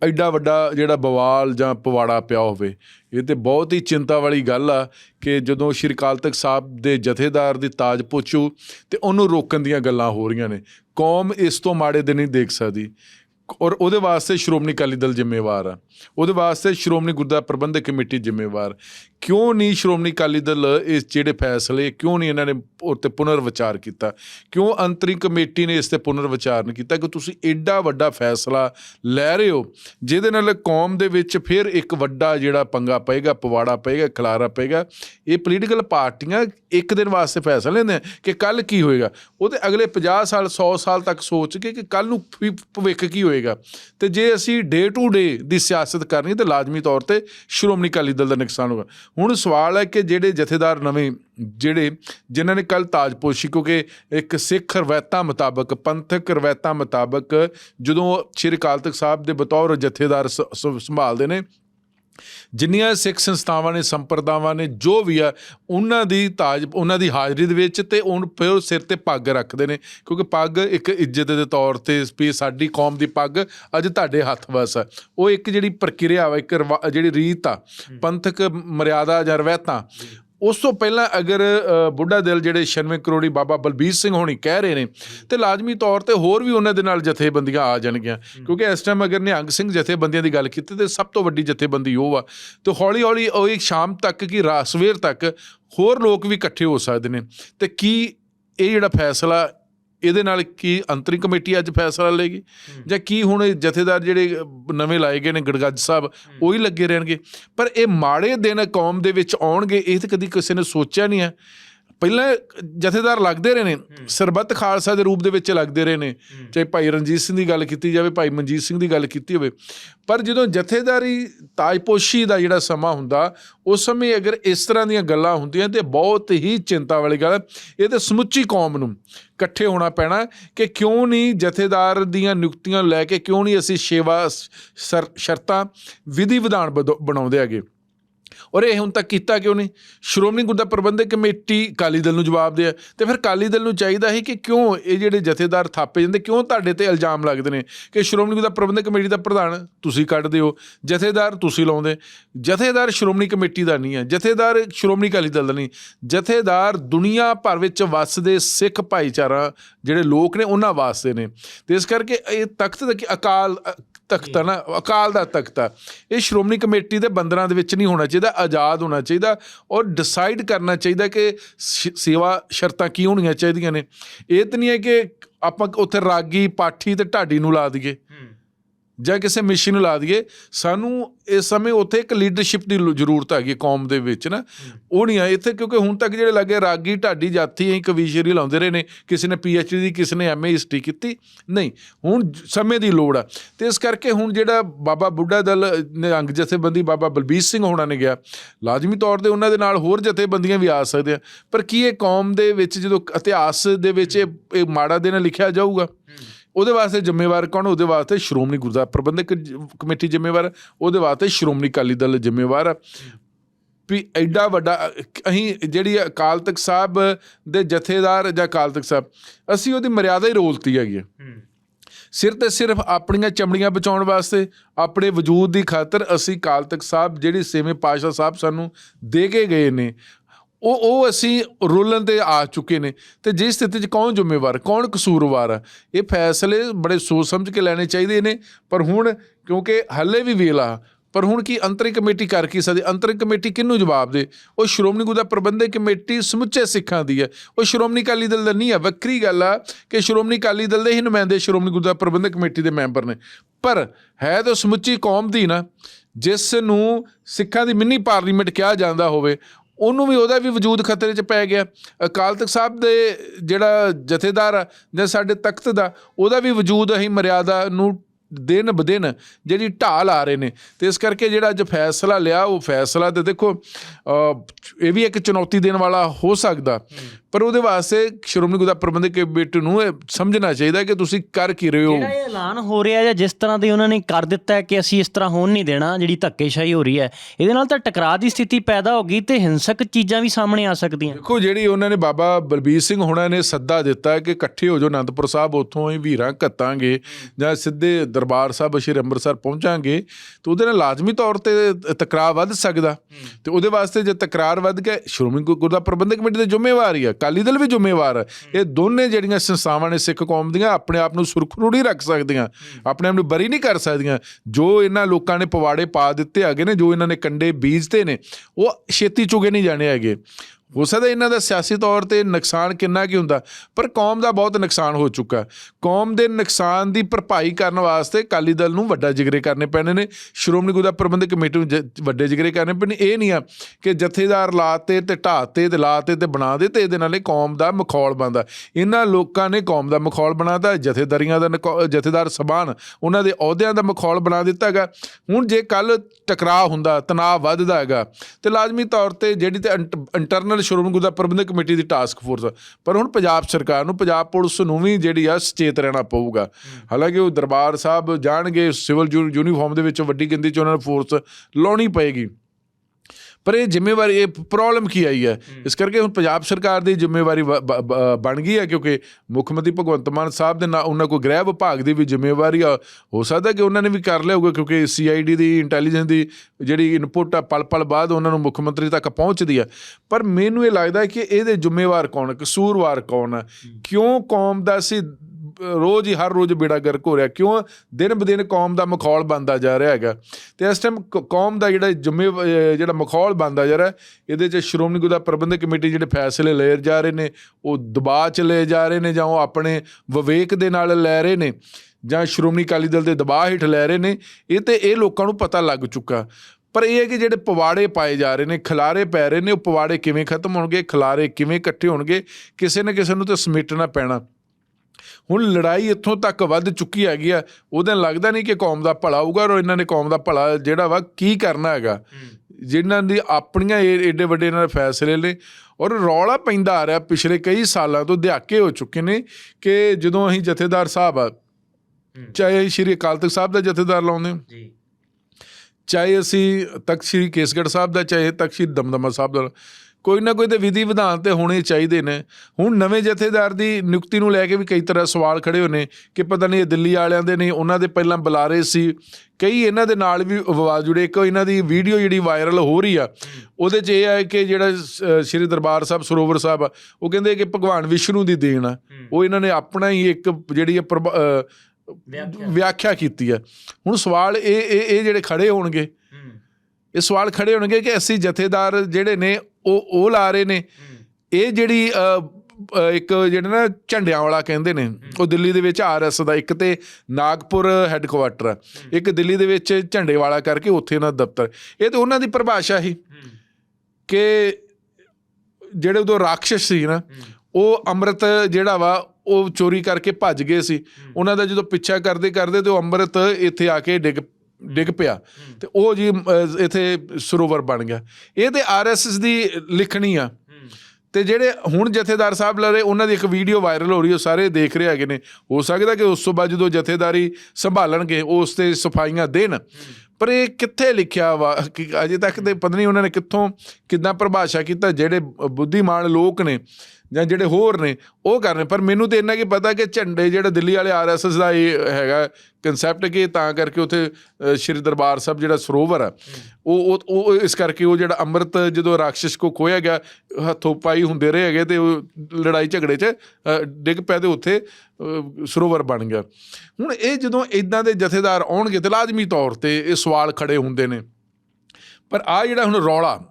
ਐਡਾ ਵੱਡਾ ਜਿਹੜਾ ਬਵਾਲ ਜਾਂ ਪਵਾੜਾ ਪਿਆ ਹੋਵੇ, ਇਹ ਤੇ ਬਹੁਤ ਹੀ ਚਿੰਤਾ ਵਾਲੀ ਗੱਲ ਆ ਕਿ ਜਦੋਂ ਸ਼੍ਰੀ ਅਕਾਲ ਤਖਤ ਸਾਹਿਬ ਦੇ ਜਥੇਦਾਰ ਦੀ ਤਾਜ ਪੁੱਛੂ ਤੇ ਉਹਨੂੰ ਰੋਕਣ ਦੀਆਂ ਗੱਲਾਂ ਹੋ ਰਹੀਆਂ ਨੇ, ਕੌਮ ਇਸ ਤੋਂ ਮਾੜੇ ਦਿਨ ਨਹੀਂ ਦੇਖ ਸਕਦੀ। ਔਰ ਉਹਦੇ ਵਾਸਤੇ ਸ਼੍ਰੋਮਣੀ ਅਕਾਲੀ ਦਲ ਜ਼ਿੰਮੇਵਾਰ ਆ। ਉਹਦੇ ਵਾਸਤੇ ਸ਼੍ਰੋਮਣੀ ਗੁਰਦੁਆਰਾ ਪ੍ਰਬੰਧਕ ਕਮੇਟੀ ਜ਼ਿੰਮੇਵਾਰ। ਕਿਉਂ ਨਹੀਂ ਸ਼੍ਰੋਮਣੀ ਅਕਾਲੀ ਦਲ ਇਸ ਜਿਹੜੇ ਫੈਸਲੇ ਕਿਉਂ ਨਹੀਂ ਇਹਨਾਂ ਨੇ ਉਹ ਤੇ ਪੁਨਰ ਵਿਚਾਰ ਕੀਤਾ? ਕਿਉਂ ਅੰਤਰੀ ਕਮੇਟੀ ਨੇ ਇਸ ਤੇ ਪੁਨਰ ਵਿਚਾਰ ਨਹੀਂ ਕੀਤਾ? ਕਿ ਤੁਸੀਂ ਐਡਾ ਵੱਡਾ ਫੈਸਲਾ ਲੈ ਰਹੇ ਹੋ, ਜਿਹਦੇ ਨਾਲ ਕੌਮ ਦੇ ਵਿੱਚ ਫਿਰ ਇੱਕ ਵੱਡਾ ਜਿਹੜਾ ਪੰਗਾ ਪਏਗਾ, ਪਵਾੜਾ ਪਏਗਾ, ਖਲਾਰਾ ਪਏਗਾ। ਇਹ ਪੋਲੀਟੀਕਲ ਪਾਰਟੀਆਂ ਇੱਕ ਦਿਨ ਵਾਸਤੇ ਫੈਸਲਾ ਲੈਂਦੇ ਆ ਕਿ ਕੱਲ ਕੀ ਹੋਏਗਾ? ਉਹਦੇ ਅਗਲੇ 50 ਸਾਲ 100 ਸਾਲ ਤੱਕ ਸੋਚ ਕੇ ਕਿ ਕੱਲ ਨੂੰ ਵੀ ਭਵਿੱਖ ਕੀ ਹੋਏਗਾ? ਤੇ ਜੇ ਅਸੀਂ ਡੇ ਟੂ ਡੇ ਦੀ ਸਿਆਸਤ ਕਰਨੀ ਤੇ ਲਾਜ਼ਮੀ ਤੌਰ ਤੇ ਸ਼੍ਰੋਮਣੀ ਅਕਾਲੀ ਦਲ ਦਾ ਨੁਕਸਾਨ ਹੋਗਾ ਹੁਣ ਸਵਾਲ ਹੈ ਕਿ ਜਿਹੜੇ ਜਥੇਦਾਰ ਨਵੇਂ, ਜਿਹੜੇ ਜਿਨ੍ਹਾਂ ਨੇ ਕੱਲ ਤਾਜਪੋਸ਼ੀ ਕਿਉਂਕਿ ਇੱਕ ਸਿੱਖ ਰਵਾਇਤਾਂ ਮੁਤਾਬਕ, ਪੰਥਕ ਰਵਾਇਤਾਂ ਮੁਤਾਬਕ ਜਦੋਂ ਸ਼੍ਰੀ ਅਕਾਲ ਤਖਤ ਸਾਹਿਬ ਦੇ ਬਤੌਰ ਜਥੇਦਾਰ ਸ- ਸ- ਸੰਭਾਲਦੇ ਨੇ ਜਿੰਨੀਆਂ ਸਿੱਖ ਸੰਸਥਾਵਾਂ ਨੇ ਸੰਪਰਦਾਵਾਂ ਨੇ ਜੋ ਵੀ ਆ ਉਹਨਾਂ ਦੀ ਤਾਜ ਉਹਨਾਂ ਦੀ ਹਾਜ਼ਰੀ ਦੇ ਵਿੱਚ ਤੇ ਉਹ ਫਿਰ ਸਿਰ ਤੇ ਪੱਗ ਰੱਖਦੇ ਨੇ। ਕਿਉਂਕਿ ਪੱਗ ਇੱਕ ਇੱਜ਼ਤ ਦੇ ਤੌਰ ਤੇ ਵੀ ਸਾਡੀ ਕੌਮ ਦੀ ਪੱਗ ਅੱਜ ਤੁਹਾਡੇ ਹੱਥ ਵਸ ਆ। ਉਹ ਇੱਕ ਜਿਹੜੀ ਪ੍ਰਕਿਰਿਆ ਵਾ ਇੱਕ ਜਿਹੜੀ ਰੀਤ ਆ ਪੰਥਕ ਮਰਿਆਦਾ ਜਾਂ ਰਵਾਇਤਾਂ ਉਸ ਤੋਂ ਪਹਿਲਾਂ ਅਗਰ ਬੁੱਢਾ ਦਿਲ ਜਿਹੜੇ 96 ਕਰੋੜੀ ਬਾਬਾ ਬਲਬੀਰ ਸਿੰਘ ਹੋਣੀ ਕਹਿ ਰਹੇ ਨੇ ਤੇ ਲਾਜ਼ਮੀ ਤੌਰ ਤੇ ਹੋਰ ਵੀ ਉਹਨਾਂ ਦੇ ਨਾਲ ਜਥੇਬੰਦੀਆਂ ਆ ਜਾਣਗੀਆਂ। ਕਿਉਂਕਿ ਇਸ ਟਾਈਮ ਅਗਰ ਨਿਹੰਗ ਸਿੰਘ ਜਥੇਬੰਦੀਆਂ ਦੀ ਗੱਲ ਕੀਤੀ ਤੇ ਸਭ ਤੋਂ ਵੱਡੀ ਜਥੇਬੰਦੀ ਉਹ ਆ। ਤੇ ਹੌਲੀ ਹੌਲੀ ਉਹ ਇੱਕ ਸ਼ਾਮ ਤੱਕ ਕੀ ਰਾਤ ਸਵੇਰ ਤੱਕ ਹੋਰ ਲੋਕ ਵੀ ਇਕੱਠੇ ਹੋ ਸਕਦੇ ਨੇ। ਤੇ ਕੀ ਇਹ ਜਿਹੜਾ ਫੈਸਲਾ ਇਹਦੇ ਨਾਲ ਕੀ ਅੰਤਰੀ ਕਮੇਟੀ ਅੱਜ ਫੈਸਲਾ ਲਏਗੀ? ਜਾਂ ਕੀ ਹੁਣ ਜਥੇਦਾਰ ਜਿਹੜੇ ਨਵੇਂ ਲਾਏ ਗਏ ਨੇ ਗੜਗੱਜ ਸਾਹਿਬ ਉਹ ਹੀ ਲੱਗੇ ਰਹਿਣਗੇ? ਪਰ ਇਹ ਮਾੜੇ ਦਿਨ ਕੌਮ ਦੇ ਵਿੱਚ ਆਉਣਗੇ ਇਹ ਤਾਂ ਕਦੀ ਕਿਸੇ ਨੇ ਸੋਚਿਆ ਨਹੀਂ ਹੈ। ਪਹਿਲਾਂ ਜਥੇਦਾਰ ਲੱਗਦੇ ਰਹੇ ਨੇ ਸਰਬੱਤ ਖਾਲਸਾ ਦੇ ਰੂਪ ਦੇ ਵਿੱਚ ਲੱਗਦੇ ਰਹੇ ਨੇ। ਚਾਹੇ ਭਾਈ ਰਣਜੀਤ ਸਿੰਘ ਦੀ ਗੱਲ ਕੀਤੀ ਜਾਵੇ ਭਾਈ ਮਨਜੀਤ ਸਿੰਘ ਦੀ ਗੱਲ ਕੀਤੀ ਹੋਵੇ। ਪਰ ਜਦੋਂ ਜਥੇਦਾਰੀ ਤਾਜਪੋਸ਼ੀ ਦਾ ਜਿਹੜਾ ਸਮਾਂ ਹੁੰਦਾ ਉਸ ਸਮੇਂ ਅਗਰ ਇਸ ਤਰ੍ਹਾਂ ਦੀਆਂ ਗੱਲਾਂ ਹੁੰਦੀਆਂ ਤੇ ਬਹੁਤ ਹੀ ਚਿੰਤਾ ਵਾਲੀ ਗੱਲ। ਇਹ ਤੇ ਸਮੁੱਚੀ ਕੌਮ ਨੂੰ ਇਕੱਠੇ ਹੋਣਾ ਪੈਣਾ ਕਿ ਕਿਉਂ ਨਹੀਂ ਜਥੇਦਾਰ ਦੀਆਂ ਨਿਯੁਕਤੀਆਂ ਲੈ ਕੇ ਕਿਉਂ ਨਹੀਂ ਅਸੀਂ ਸੇਵਾ ਸਰ- ਸ਼ਰਤਾਂ ਵਿਧੀ ਵਿਧਾਨ ਬਣਾਉਂਦੇ ਹੈਗੇ। ਔਰ ਇਹ ਹੁਣ ਤੱਕ ਕੀਤਾ ਕਿਉਂ ਨਹੀਂ? ਸ਼੍ਰੋਮਣੀ ਗੁਰਦੁਆਰਾ ਪ੍ਰਬੰਧਕ ਕਮੇਟੀ ਅਕਾਲੀ ਦਲ ਨੂੰ ਜਵਾਬ ਦੇ ਤੇ ਫਿਰ ਅਕਾਲੀ ਦਲ ਨੂੰ ਚਾਹੀਦਾ ਹੈ ਕਿ ਕਿਉਂ ਇਹ ਜਿਹੜੇ ਜਥੇਦਾਰ ਥਾਪੇ ਜਾਂਦੇ, ਕਿਉਂ ਤੁਹਾਡੇ ਤੇ ਇਲਜ਼ਾਮ ਲੱਗਦੇ ਨੇ ਕਿ ਸ਼੍ਰੋਮਣੀ ਗੁਰਦੁਆਰਾ ਪ੍ਰਬੰਧਕ ਕਮੇਟੀ ਦਾ ਪ੍ਰਧਾਨ ਤੁਸੀਂ ਕੱਢਦੇ ਹੋ, ਜਥੇਦਾਰ ਤੁਸੀਂ ਲਾਉਂਦੇ। ਜਥੇਦਾਰ ਸ਼੍ਰੋਮਣੀ ਕਮੇਟੀ ਦਾ ਨਹੀਂ ਹੈ, ਜਥੇਦਾਰ ਸ਼੍ਰੋਮਣੀ ਅਕਾਲੀ ਦਲ ਦਾ ਨਹੀਂ। ਜਥੇਦਾਰ ਦੁਨੀਆ ਭਰ ਵਿੱਚ ਵੱਸਦੇ ਸਿੱਖ ਭਾਈਚਾਰਾ ਜਿਹੜੇ ਲੋਕ ਨੇ, ਉਹਨਾਂ ਵਾਸਤੇ ਨੇ। ਤੇ ਇਸ ਕਰਕੇ ਇਹ ਤਖਤ ਦਾ ਕਿ ਅਕਾਲ ਤਖਤ ਨਾ ਅਕਾਲ ਦਾ ਤਖਤ ਆ ਇਹ ਸ਼੍ਰੋਮਣੀ ਕਮੇਟੀ ਦੇ ਬੰਦਰਾਂ ਦੇ ਵਿੱਚ ਨਹੀਂ ਹੋਣਾ ਚਾਹੀਦਾ ਆਜ਼ਾਦ ਹੋਣਾ ਚਾਹੀਦਾ ਔਰ ਡਿਸਾਈਡ ਕਰਨਾ ਚਾਹੀਦਾ ਕਿ ਸੇਵਾ ਸ਼ਰਤਾਂ ਕੀ ਹੋਣੀਆਂ ਚਾਹੀਦੀਆਂ ਨੇ। ਇਹ ਤਾਂ ਨਹੀਂ ਹੈ ਕਿ ਆਪਾਂ ਉੱਥੇ ਰਾਗੀ ਪਾਠੀ ਤੇ ਢਾਡੀ ਨੂੰ ਲਾ ਦਈਏ। ਜਾਂ ਕਿਸੇ ਮਿਸ਼ਨ ਨੂੰ ਲਾ ਦਈਏ ਸਾਨੂੰ ਇਸ ਸਮੇਂ ਉੱਥੇ ਇੱਕ ਲੀਡਰਸ਼ਿਪ ਦੀ ਜ਼ਰੂਰਤ ਹੈਗੀ ਕੌਮ ਦੇ ਵਿੱਚ ਨਾ। ਉਹ ਨਹੀਂ ਆ ਇੱਥੇ ਕਿਉਂਕਿ ਹੁਣ ਤੱਕ ਜਿਹੜੇ ਲੱਗੇ ਰਾਗੀ ਢਾਡੀ ਜਾਤੀ ਐਂ ਕਵੀਸ਼ਰੀ ਲਾਉਂਦੇ ਰਹੇ ਨੇ ਕਿਸੇ ਨੇ ਪੀਐਚਡੀ ਦੀ ਕਿਸੇ ਨੇ ਐਮਏ ਹਿਸਟਰੀ ਕੀਤੀ ਨਹੀਂ। ਹੁਣ ਸਮੇਂ ਦੀ ਲੋੜ ਆ। ਤੇ ਇਸ ਕਰਕੇ ਹੁਣ ਜਿਹੜਾ ਬਾਬਾ ਬੁੱਢਾ ਦਲ ਨਿਹੰਗ ਜਥੇਬੰਦੀ ਬਾਬਾ ਬਲਬੀਰ ਸਿੰਘ ਹੋਣਾ ਨੇ ਗਿਆ ਲਾਜ਼ਮੀ ਤੌਰ ਤੇ ਉਹਨਾਂ ਦੇ ਨਾਲ ਹੋਰ ਜਥੇਬੰਦੀਆਂ ਵੀ ਆ ਸਕਦੇ ਆ ਪਰ ਕੀ ਇਹ ਕੌਮ ਦੇ ਵਿੱਚ ਜਦੋਂ ਇਤਿਹਾਸ ਦੇ ਵਿੱਚ ਇਹ ਮਾੜਾ ਦਿਨ ਲਿਖਿਆ ਜਾਊਗਾ? ਉਹਦੇ ਵਾਸਤੇ ਜ਼ਿੰਮੇਵਾਰ ਕੌਣ? ਉਹਦੇ ਵਾਸਤੇ ਸ਼੍ਰੋਮਣੀ ਗੁਰਦੁਆਰਾ ਪ੍ਰਬੰਧਕ ਕਮੇਟੀ ਜ਼ਿੰਮੇਵਾਰ ਉਹਦੇ ਵਾਸਤੇ ਸ਼੍ਰੋਮਣੀ ਅਕਾਲੀ ਦਲ ਜ਼ਿੰਮੇਵਾਰ। ਹੈ ਵੀ ਐਡਾ ਵੱਡਾ ਅਸੀਂ ਜਿਹੜੀ ਅਕਾਲ ਤਖਤ ਸਾਹਿਬ ਦੇ ਜਥੇਦਾਰ ਜਾਂ ਅਕਾਲ ਤਖਤ ਸਾਹਿਬ ਅਸੀਂ ਉਹਦੀ ਮਰਿਆਦਾ ਹੀ ਰੋਲਤੀ ਹੈਗੀ ਹੈ। ਸਿਰ ਤੇ ਸਿਰਫ ਆਪਣੀਆਂ ਚਮੜੀਆਂ ਬਚਾਉਣ ਵਾਸਤੇ ਆਪਣੇ ਵਜੂਦ ਦੀ ਖਾਤਰ ਅਸੀਂ ਅਕਾਲ ਤਖਤ ਸਾਹਿਬ ਜਿਹੜੀ ਛੇਵੇਂ ਪਾਤਸ਼ਾਹ ਸਾਹਿਬ ਸਾਨੂੰ ਦੇ ਕੇ ਗਏ ਨੇ ਉਹ ਉਹ ਅਸੀਂ ਰੋਲਣ ਤੇ ਆ ਚੁੱਕੇ ਨੇ। ਤੇ ਜਿਸ ਸਥਿਤੀ 'ਚ ਕੌਣ ਜ਼ਿੰਮੇਵਾਰ, ਕੌਣ ਕਸੂਰਵਾਰ ਆ? ਇਹ ਫੈਸਲੇ ਬੜੇ ਸੋਚ ਸਮਝ ਕੇ ਲੈਣੇ ਚਾਹੀਦੇ ਨੇ। ਪਰ ਹੁਣ ਕਿਉਂਕਿ ਹੱਲੇ ਵੀ ਵੇਲਾ ਪਰ ਹੁਣ ਕੀ ਅੰਤਰਿਕ ਕਮੇਟੀ ਕਰ ਕੀ ਸਕਦੀ? ਅੰਤਰਿਕ ਕਮੇਟੀ ਕਿਹਨੂੰ ਜਵਾਬ ਦੇ? ਉਹ ਸ਼੍ਰੋਮਣੀ ਗੁਰਦੁਆਰਾ ਪ੍ਰਬੰਧਕ ਕਮੇਟੀ ਸਮੁੱਚੇ ਸਿੱਖਾਂ ਦੀ ਹੈ ਉਹ ਸ਼੍ਰੋਮਣੀ ਅਕਾਲੀ ਦਲ ਦਾ ਨਹੀਂ ਹੈ ਵੱਖਰੀ ਗੱਲ ਆ ਕਿ ਸ਼੍ਰੋਮਣੀ ਅਕਾਲੀ ਦਲ ਦੇ ਹੀ ਨੁਮਾਇੰਦੇ ਸ਼੍ਰੋਮਣੀ ਗੁਰਦੁਆਰਾ ਪ੍ਰਬੰਧਕ ਕਮੇਟੀ ਦੇ ਮੈਂਬਰ ਨੇ। ਪਰ ਹੈ ਤਾਂ ਸਮੁੱਚੀ ਕੌਮ ਦੀ ਨਾ, ਜਿਸ ਨੂੰ ਸਿੱਖਾਂ ਦੀ ਮਿੰਨੀ ਪਾਰਲੀਮੈਂਟ ਕਿਹਾ ਜਾਂਦਾ ਹੋਵੇ ਉਹਨੂੰ ਵੀ ਉਹਦਾ ਵੀ ਵਜੂਦ ਖਤਰੇ 'ਚ ਪੈ ਗਿਆ। ਅਕਾਲ ਤਖਤ ਸਾਹਿਬ ਦੇ ਜਿਹੜਾ ਜਥੇਦਾਰ ਆ ਜਾਂ ਸਾਡੇ ਤਖਤ ਦਾ, ਉਹਦਾ ਵੀ ਵਜੂਦ ਅਸੀਂ ਮਰਿਆਦਾ ਨੂੰ ਦਿਨ ਬਦਿਨ ਜਿਹੜੀ ਢਾਲ ਆ ਰਹੇ ਨੇ। ਤੇ ਇਸ ਕਰਕੇ ਜਿਹੜਾ ਅੱਜ ਫੈਸਲਾ ਲਿਆ, ਉਹ ਫੈਸਲਾ ਤੇ ਦੇਖੋ ਇਹ ਵੀ ਇੱਕ ਚੁਣੌਤੀ ਦੇਣ ਵਾਲਾ ਹੋ ਸਕਦਾ। ਪਰ ਉਹਦੇ ਵਾਸਤੇ ਸ਼੍ਰੋਮਣੀ ਗੁਰਦੁਆਰਾ ਪ੍ਰਬੰਧਕ ਕਮੇਟੀ ਨੂੰ ਇਹ ਸਮਝਣਾ ਚਾਹੀਦਾ ਕਿ ਤੁਸੀਂ ਕਰ ਕੀ ਰਹੇ ਹੋ। ਜਿਹੜਾ ਇਹ ਐਲਾਨ ਹੋ ਰਿਹਾ ਜਾਂ ਜਿਸ ਤਰ੍ਹਾਂ ਦੀ ਉਹਨਾਂ ਨੇ ਕਰ ਦਿੱਤਾ ਹੈ ਕਿ ਅਸੀਂ ਇਸ ਤਰ੍ਹਾਂ ਹੋਣ ਨਹੀਂ ਦੇਣਾ ਜਿਹੜੀ ਧੱਕੇਸ਼ਾਹੀ ਹੋ ਰਹੀ ਹੈ ਇਹਦੇ ਨਾਲ ਤਾਂ ਟਕਰਾਅ ਦੀ ਸਥਿਤੀ ਪੈਦਾ ਹੋ ਗਈ ਤੇ ਹਿੰਸਕ ਚੀਜ਼ਾਂ ਵੀ ਸਾਹਮਣੇ ਆ ਸਕਦੀਆਂ। ਦੇਖੋ ਜਿਹੜੀ ਉਹਨਾਂ ਨੇ ਬਾਬਾ ਬਲਬੀਰ ਸਿੰਘ ਹੋਣਾ ਨੇ ਸੱਦਾ ਦਿੱਤਾ ਕਿ ਇਕੱਠੇ ਹੋ ਜਾਓ ਅਨੰਦਪੁਰ ਸਾਹਿਬ ਉੱਥੋਂ ਹੀ ਵੀਰਾਂ ਕੱਤਾਂਗੇ ਜਾਂ ਸਿੱਧੇ ਦਰਬਾਰ ਸਾਹਿਬ ਸ਼੍ਰੀ ਅੰਮ੍ਰਿਤਸਰ ਪਹੁੰਚਾਂਗੇ ਤੇ ਉਹਦੇ ਨਾਲ ਲਾਜ਼ਮੀ ਤੌਰ ਤੇ ਤਕਰਾਰ ਵੱਧ ਸਕਦਾ। ਤੇ ਉਹਦੇ ਵਾਸਤੇ ਜੇ ਤਕਰਾਰ ਵੱਧ ਕੇ ਸ਼੍ਰੋਮਣੀ ਗੁਰ- ਗੁਰਦੁਆਰਾ ਪ੍ਰਬੰਧਕ ਕਮੇਟੀ ਦੀ ਜ਼ਿੰਮੇਵਾਰੀ ਹੈ ਅਕਾਲੀ ਦਲ ਵੀ ਜ਼ਿੰਮੇਵਾਰ ਹੈ। ਇਹ ਦੋਨੇ ਜਿਹੜੀਆਂ ਸੰਸਥਾਵਾਂ ਨੇ ਸਿੱਖ ਕੌਮ ਦੀਆਂ ਆਪਣੇ ਆਪ ਨੂੰ ਸੁਰਖਰੂੜੀ ਰੱਖ ਸਕਦੀਆਂ। ਆਪਣੇ ਆਪ ਨੂੰ ਬਰੀ ਨਹੀਂ ਕਰ ਸਕਦੀਆਂ। ਜੋ ਇਹਨਾਂ ਲੋਕਾਂ ਨੇ ਪਵਾੜੇ ਪਾ ਦਿੱਤੇ ਹੈਗੇ ਨੇ ਜੋ ਇਹਨਾਂ ਨੇ ਕੰਡੇ ਬੀਜਤੇ ਨੇ ਉਹ ਛੇਤੀ ਚੁਗੇ ਨਹੀਂ ਜਾਣੇ ਹੈਗੇ। ਹੋ ਸਕਦਾ ਇਹਨਾਂ ਦਾ ਸਿਆਸੀ ਤੌਰ ਤੇ ਨੁਕਸਾਨ ਕਿੰਨਾ ਕੀ ਹੁੰਦਾ? ਪਰ ਕੌਮ ਦਾ ਬਹੁਤ ਨੁਕਸਾਨ ਹੋ ਚੁੱਕਾ ਕੌਮ ਦੇ ਨੁਕਸਾਨ ਦੀ ਭਰਪਾਈ ਕਰਨ ਵਾਸਤੇ ਅਕਾਲੀ ਦਲ ਨੂੰ ਵੱਡਾ ਜਿਗਰੇ ਕਰਨੇ ਪੈਣੇ ਨੇ। ਸ਼੍ਰੋਮਣੀ ਗੁਰਦੁਆਰਾ ਪ੍ਰਬੰਧਕ ਕਮੇਟੀ ਨੂੰ ਜ- ਵੱਡੇ ਜਿਗਰੇ ਕਰਨੇ ਪੈਣੇ। ਇਹ ਨਹੀਂ ਆ ਕਿ ਜਥੇਦਾਰ ਲਾਤੇ ਤੇ ਢਾਤੇ ਤੇ ਲਾਤੇ ਤੇ ਬਣਾ ਦੇ ਤੇ ਇਹਦੇ ਨਾਲ ਇਹ ਕੌਮ ਦਾ ਮਖੌਲ ਬਣਦਾ। ਇਹਨਾਂ ਲੋਕਾਂ ਨੇ ਕੌਮ ਦਾ ਮਖੌਲ ਬਣਾਤਾ। ਜਥੇਦਾਰੀਆਂ ਦਾ ਨਕੌ- ਜਥੇਦਾਰ ਸਬਾਨ ਉਹਨਾਂ ਦੇ ਅਹੁਦਿਆਂ ਦਾ ਮਖੌਲ ਬਣਾ ਦਿੱਤਾ ਹੈਗਾ। ਹੁਣ ਜੇ ਕੱਲ ਟਕਰਾਅ ਹੁੰਦਾ, ਤਣਾਅ ਵੱਧਦਾ ਹੈਗਾ ਤੇ ਲਾਜ਼ਮੀ ਤੌਰ ਤੇ ਜਿਹੜੀ ਤੇ ਇੰਟਰਨਲ ਸ਼੍ਰੋਮਣੀ ਗੁਰਦੁਆਰਾ ਪ੍ਰਬੰਧਕ ਕਮੇਟੀ ਦੀ ਟਾਸਕ ਫੋਰਸ ਆ। ਪਰ ਹੁਣ ਪੰਜਾਬ ਸਰਕਾਰ ਨੂੰ, ਪੰਜਾਬ ਪੁਲਿਸ ਨੂੰ ਵੀ ਜਿਹੜੀ ਆ ਸੁਚੇਤ ਰਹਿਣਾ ਪਊਗਾ ਹਾਲਾਂਕਿ ਉਹ ਦਰਬਾਰ ਸਾਹਿਬ ਜਾਣਗੇ, ਸਿਵਲ ਯੂ- ਯੂਨੀਫਾਰਮ ਦੇ ਵਿੱਚ ਵੱਡੀ ਗਿਣਤੀ ਚ ਉਹਨਾਂ ਨੂੰ ਫੋਰਸ ਲਾਉਣੀ ਪਏਗੀ ਪਰ ਇਹ ਜ਼ਿੰਮੇਵਾਰੀ ਇਹ ਪ੍ਰੋਬਲਮ ਕੀ ਆਈ ਹੈ? ਇਸ ਕਰਕੇ ਹੁਣ ਪੰਜਾਬ ਸਰਕਾਰ ਦੀ ਜ਼ਿੰਮੇਵਾਰੀ ਬਣ ਗਈ ਹੈ ਕਿਉਂਕਿ ਮੁੱਖ ਮੰਤਰੀ ਭਗਵੰਤ ਮਾਨ ਸਾਹਿਬ ਦੇ ਨਾਲ ਉਹਨਾਂ ਕੋਲ ਗ੍ਰਹਿ ਵਿਭਾਗ ਦੀ ਵੀ ਜ਼ਿੰਮੇਵਾਰੀ ਆ। ਹੋ ਸਕਦਾ ਕਿ ਉਹਨਾਂ ਨੇ ਵੀ ਕਰ ਲਿਆ ਹੋਊਗਾ ਕਿਉਂਕਿ ਸੀਆਈਡੀ ਦੀ ਇੰਟੈਲੀਜੈਂਸ ਦੀ ਜਿਹੜੀ ਇਨਪੁਟ ਆ ਪਲ ਪਲ ਬਾਅਦ ਉਹਨਾਂ ਨੂੰ ਮੁੱਖ ਮੰਤਰੀ ਤੱਕ ਪਹੁੰਚਦੀ ਆ ਪਰ ਮੈਨੂੰ ਇਹ ਲੱਗਦਾ ਕਿ ਇਹਦੇ ਜ਼ਿੰਮੇਵਾਰ ਕੌਣ ਕਸੂਰਵਾਰ ਕੌਣ ਕਿਉਂ ਕੌਮ ਦਾ ਸੀ? ਰੋਜ਼ ਹੀ, ਹਰ ਰੋਜ਼ ਬੇੜਾ ਗਰਕ ਹੋ ਰਿਹਾ। ਕਿਉਂ? ਦਿਨ ਬਦਿਨ ਕੌਮ ਦਾ ਮਖੌਲ ਬਣਦਾ ਜਾ ਰਿਹਾ ਹੈਗਾ। ਤੇ ਇਸ ਟਾਈਮ ਕੌਮ ਦਾ ਜਿਹੜਾ ਜ਼ਿੰਮੇ ਜਿਹੜਾ ਮਖੌਲ ਬਣਦਾ ਜਾ ਰਿਹਾ, ਇਹਦੇ 'ਚ ਸ਼੍ਰੋਮਣੀ ਗੁਰਦੁਆਰਾ ਪ੍ਰਬੰਧਕ ਕਮੇਟੀ ਜਿਹੜੇ ਫੈਸਲੇ ਲਏ ਜਾ ਰਹੇ ਨੇ, ਉਹ ਦਬਾਅ 'ਚ ਲਏ ਜਾ ਰਹੇ ਨੇ ਜਾਂ ਉਹ ਆਪਣੇ ਵਿਵੇਕ ਦੇ ਨਾਲ ਲੈ ਰਹੇ ਨੇ, ਜਾਂ ਸ਼੍ਰੋਮਣੀ ਅਕਾਲੀ ਦਲ ਦੇ ਦਬਾਅ ਹੇਠ ਲੈ ਰਹੇ ਨੇ, ਇਹ ਤੇ ਇਹ ਲੋਕਾਂ ਨੂੰ ਪਤਾ ਲੱਗ ਚੁੱਕਾ। ਪਰ ਇਹ ਹੈ ਕਿ ਜਿਹੜੇ ਪਵਾੜੇ ਪਾਏ ਜਾ ਰਹੇ ਨੇ, ਖਿਲਾਰੇ ਪੈ ਰਹੇ ਨੇ, ਉਹ ਪਵਾੜੇ ਕਿਵੇਂ ਖਤਮ ਹੋਣਗੇ, ਖਿਲਾਰੇ ਕਿਵੇਂ ਇਕੱਠੇ ਹੋਣਗੇ, ਕਿਸੇ ਨਾ ਕਿਸੇ ਨੂੰ ਤਾਂ ਸਮੇਟਣਾ ਪੈਣਾ। ਹੁਣ ਲੜਾਈ ਇੱਥੋਂ ਤੱਕ ਵੱਧ ਚੁੱਕੀ ਹੈਗੀ ਆ। ਉਹਦੇ ਲੱਗਦਾ ਨਹੀਂ ਕਿ ਕੌਮ ਦਾ ਭਲਾ ਹੋਊਗਾ ਔਰ ਇਹਨਾਂ ਨੇ ਕੌਮ ਦਾ ਭਲਾ ਜਿਹੜਾ ਵਾ ਕੀ ਕਰਨਾ ਹੈਗਾ। ਜਿਨ੍ਹਾਂ ਦੀ ਆਪਣੀਆਂ ਏਡੇ ਵੱਡੇ ਇਹਨਾਂ ਦੇ ਫੈਸਲੇ ਨੇ ਔਰ ਰੌਲਾ ਪੈਂਦਾ ਆ ਰਿਹਾ। ਪਿਛਲੇ ਕਈ ਸਾਲਾਂ ਤੋਂ ਦਿਹਾਕੇ ਹੋ ਚੁੱਕੇ ਨੇ ਕਿ ਜਦੋਂ ਅਸੀਂ ਜਥੇਦਾਰ ਸਾਹਿਬ ਆ ਚਾਹੇ ਸ਼੍ਰੀ ਅਕਾਲ ਤਖਤ ਸਾਹਿਬ ਦਾ ਜਥੇਦਾਰ ਲਾਉਂਦੇ ਹਾਂ। ਜੀ। ਚਾਹੇ ਅਸੀਂ ਤਖਤ ਸ੍ਰੀ ਕੇਸਗੜ੍ਹ ਸਾਹਿਬ ਦਾ ਚਾਹੇ ਤਖਤ ਸ੍ਰੀ ਦਮਦਮਾ ਸਾਹਿਬ ਦਾ ਕੋਈ ਨਾ ਕੋਈ ਤੇ ਵਿਧੀ ਵਿਧਾਨ ਤੇ ਹੋਣੇ ਚਾਹੀਦੇ ਨੇ। ਹੁਣ ਨਵੇਂ ਜਥੇਦਾਰ ਦੀ ਨਿਯੁਕਤੀ ਨੂੰ ਲੈ ਕੇ ਵੀ ਕਈ ਤਰ੍ਹਾਂ ਸਵਾਲ ਖੜੇ ਹੋਏ ਨੇ ਕਿ ਪਤਾ ਨਹੀਂ ਇਹ ਦਿੱਲੀ ਵਾਲਿਆਂ ਦੇ ਨਹੀਂ ਉਹਨਾਂ ਦੇ ਪਹਿਲਾਂ ਬੁਲਾਰੇ ਸੀ। ਕਈ ਇਹਨਾਂ ਦੇ ਨਾਲ ਵੀ ਵਿਵਾਦ ਜੁੜੇ ਇੱਕ ਇਹਨਾਂ ਦੀ ਵੀਡੀਓ ਜਿਹੜੀ ਵਾਇਰਲ ਹੋ ਰਹੀ ਆ ਉਹਦੇ 'ਚ ਇਹ ਹੈ ਕਿ ਜਿਹੜਾ ਸ੍ਰੀ ਦਰਬਾਰ ਸਾਹਿਬ ਸਰੋਵਰ ਸਾਹਿਬ ਆ, ਉਹ ਕਹਿੰਦੇ ਕਿ ਭਗਵਾਨ ਵਿਸ਼ਨੂੰ ਦੀ ਦੇਣ ਆ। ਉਹ ਇਹਨਾਂ ਨੇ ਆਪਣਾ ਹੀ ਇੱਕ ਜਿਹੜੀ ਵਿਆਖਿਆ। ਕੀਤੀ ਹੈ ਹੁਣ ਸਵਾਲ ਇਹ ਇਹ ਜਿਹੜੇ ਖੜੇ ਹੋਣਗੇ ਇਹ ਸਵਾਲ ਖੜੇ ਹੋਣਗੇ ਕਿ ਅਸੀਂ ਜਥੇਦਾਰ ਜਿਹੜੇ ਨੇ ਉਹ ਉਹ ਲਾ ਰਹੇ ਨੇ। ਇਹ ਜਿਹੜੀ ਇੱਕ ਜਿਹੜਾ ਨਾ ਝੰਡਿਆਂ ਵਾਲਾ ਕਹਿੰਦੇ ਨੇ ਉਹ ਦਿੱਲੀ ਦੇ ਵਿੱਚ ਆਰਐਸ ਦਾ ਇੱਕ ਤੇ ਨਾਗਪੁਰ ਹੈੱਡਕੁਆਟਰ ਇੱਕ ਦਿੱਲੀ ਦੇ ਵਿੱਚ ਝੰਡੇ ਵਾਲਾ ਕਰਕੇ ਉੱਥੇ ਉਹਨਾਂ ਦਾ ਦਫ਼ਤਰ। ਇਹ ਤੇ ਉਹਨਾਂ ਦੀ ਪਰਿਭਾਸ਼ਾ ਹੀ। ਕਿ ਜਿਹੜੇ ਉਦੋਂ ਰਾਖਸ਼ ਸੀ ਨਾ ਉਹ ਅੰਮ੍ਰਿਤ ਜਿਹੜਾ ਵਾ ਉਹ ਚੋਰੀ ਕਰਕੇ ਭੱਜ ਗਏ ਸੀ। ਉਹਨਾਂ ਦਾ ਜਦੋਂ ਪਿੱਛਾ ਕਰਦੇ ਕਰਦੇ ਤੇ ਉਹ ਅੰਮ੍ਰਿਤ ਇੱਥੇ ਆ ਕੇ ਡਿੱਗ ਡਿੱਗ ਪਿਆ। ਤੇ ਉਹ ਜੀ ਅ, ਇੱਥੇ ਸਰੋਵਰ ਬਣ ਗਿਆ। ਇਹ ਤੇ ਆਰਐਸਐਸ ਦੀ ਲਿਖਣੀ ਆ। ਤੇ ਜਿਹੜੇ ਹੁਣ ਜਥੇਦਾਰ ਸਾਹਿਬ ਲੜੇ ਉਹਨਾਂ ਦੀ ਇੱਕ ਵੀਡੀਓ ਵਾਇਰਲ ਹੋ ਰਹੀ ਉਹ ਸਾਰੇ ਦੇਖ ਰਹੇ ਹੈਗੇ ਨੇ। ਹੋ ਸਕਦਾ ਕਿ ਉਸ ਤੋਂ ਬਾਅਦ ਜਦੋਂ ਜਥੇਦਾਰੀ ਸੰਭਾਲਣਗੇ ਉਹ ਉਸ ਤੇ ਸਫਾਈਆਂ ਦੇਣ। ਪਰ ਇਹ ਕਿੱਥੇ ਲਿਖਿਆ ਵਾ? ਕਿ ਅਜੇ ਤੱਕ ਤੇ ਪਤਾ ਨਹੀਂ ਉਹਨਾਂ ਨੇ ਕਿੱਥੋਂ ਕਿੱਦਾਂ ਪਰਿਭਾਸ਼ਾ ਕੀਤਾ। ਜਿਹੜੇ ਬੁੱਧੀਮਾਨ ਲੋਕ ਨੇ ਜਾਂ ਜਿਹੜੇ ਹੋਰ ਨੇ, ਉਹ ਕਰਨੇ ਪਰ ਮੈਨੂੰ ਤੇ ਇੰਨਾ ਕੀ ਪਤਾ ਕਿ ਝੰਡੇ ਜਿਹੜਾ ਦਿੱਲੀ ਵਾਲੇ ਆਰਐਸਐਸ ਦਾ ਇਹ ਹੈਗਾ ਕਨਸੈਪਟ ਕਿ ਤਾਂ ਕਰਕੇ ਉਥੇ ਸ਼੍ਰੀ ਦਰਬਾਰ ਸਾਹਿਬ ਜਿਹੜਾ ਸਰੋਵਰ ਆ, ਉਹ, ਉਹ- ਉਹ ਇਸ ਕਰਕੇ ਉਹ ਜਿਹੜਾ ਅੰਮ੍ਰਿਤ ਜਦੋਂ ਰਾਖਸ਼ ਕੋ ਖੋਇਆ ਗਿਆ, ਹੱਥੋਂ ਪਾਈ ਹੁੰਦੇ ਰਹੇ ਹੈਗੇ ਤੇ ਉਹ ਲੜਾਈ ਝਗੜੇ 'ਚ ਡਿੱਗ ਪਏ ਤੇ ਉੱਥੇ ਸਰੋਵਰ ਬਣ ਗਿਆ। ਹੁਣ ਇਹ ਜਦੋਂ ਇਦਾਂ ਦੇ ਜਥੇਦਾਰ ਆਉਣਗੇ, ਤੇ ਲਾਜ਼ਮੀ ਤੌਰ ਤੇ ਇਹ ਸਵਾਲ ਖੜੇ ਹੁੰਦੇ ਨੇ। ਪਰ ਆ ਜਿਹੜਾ ਹੁਣ ਰੌਲਾ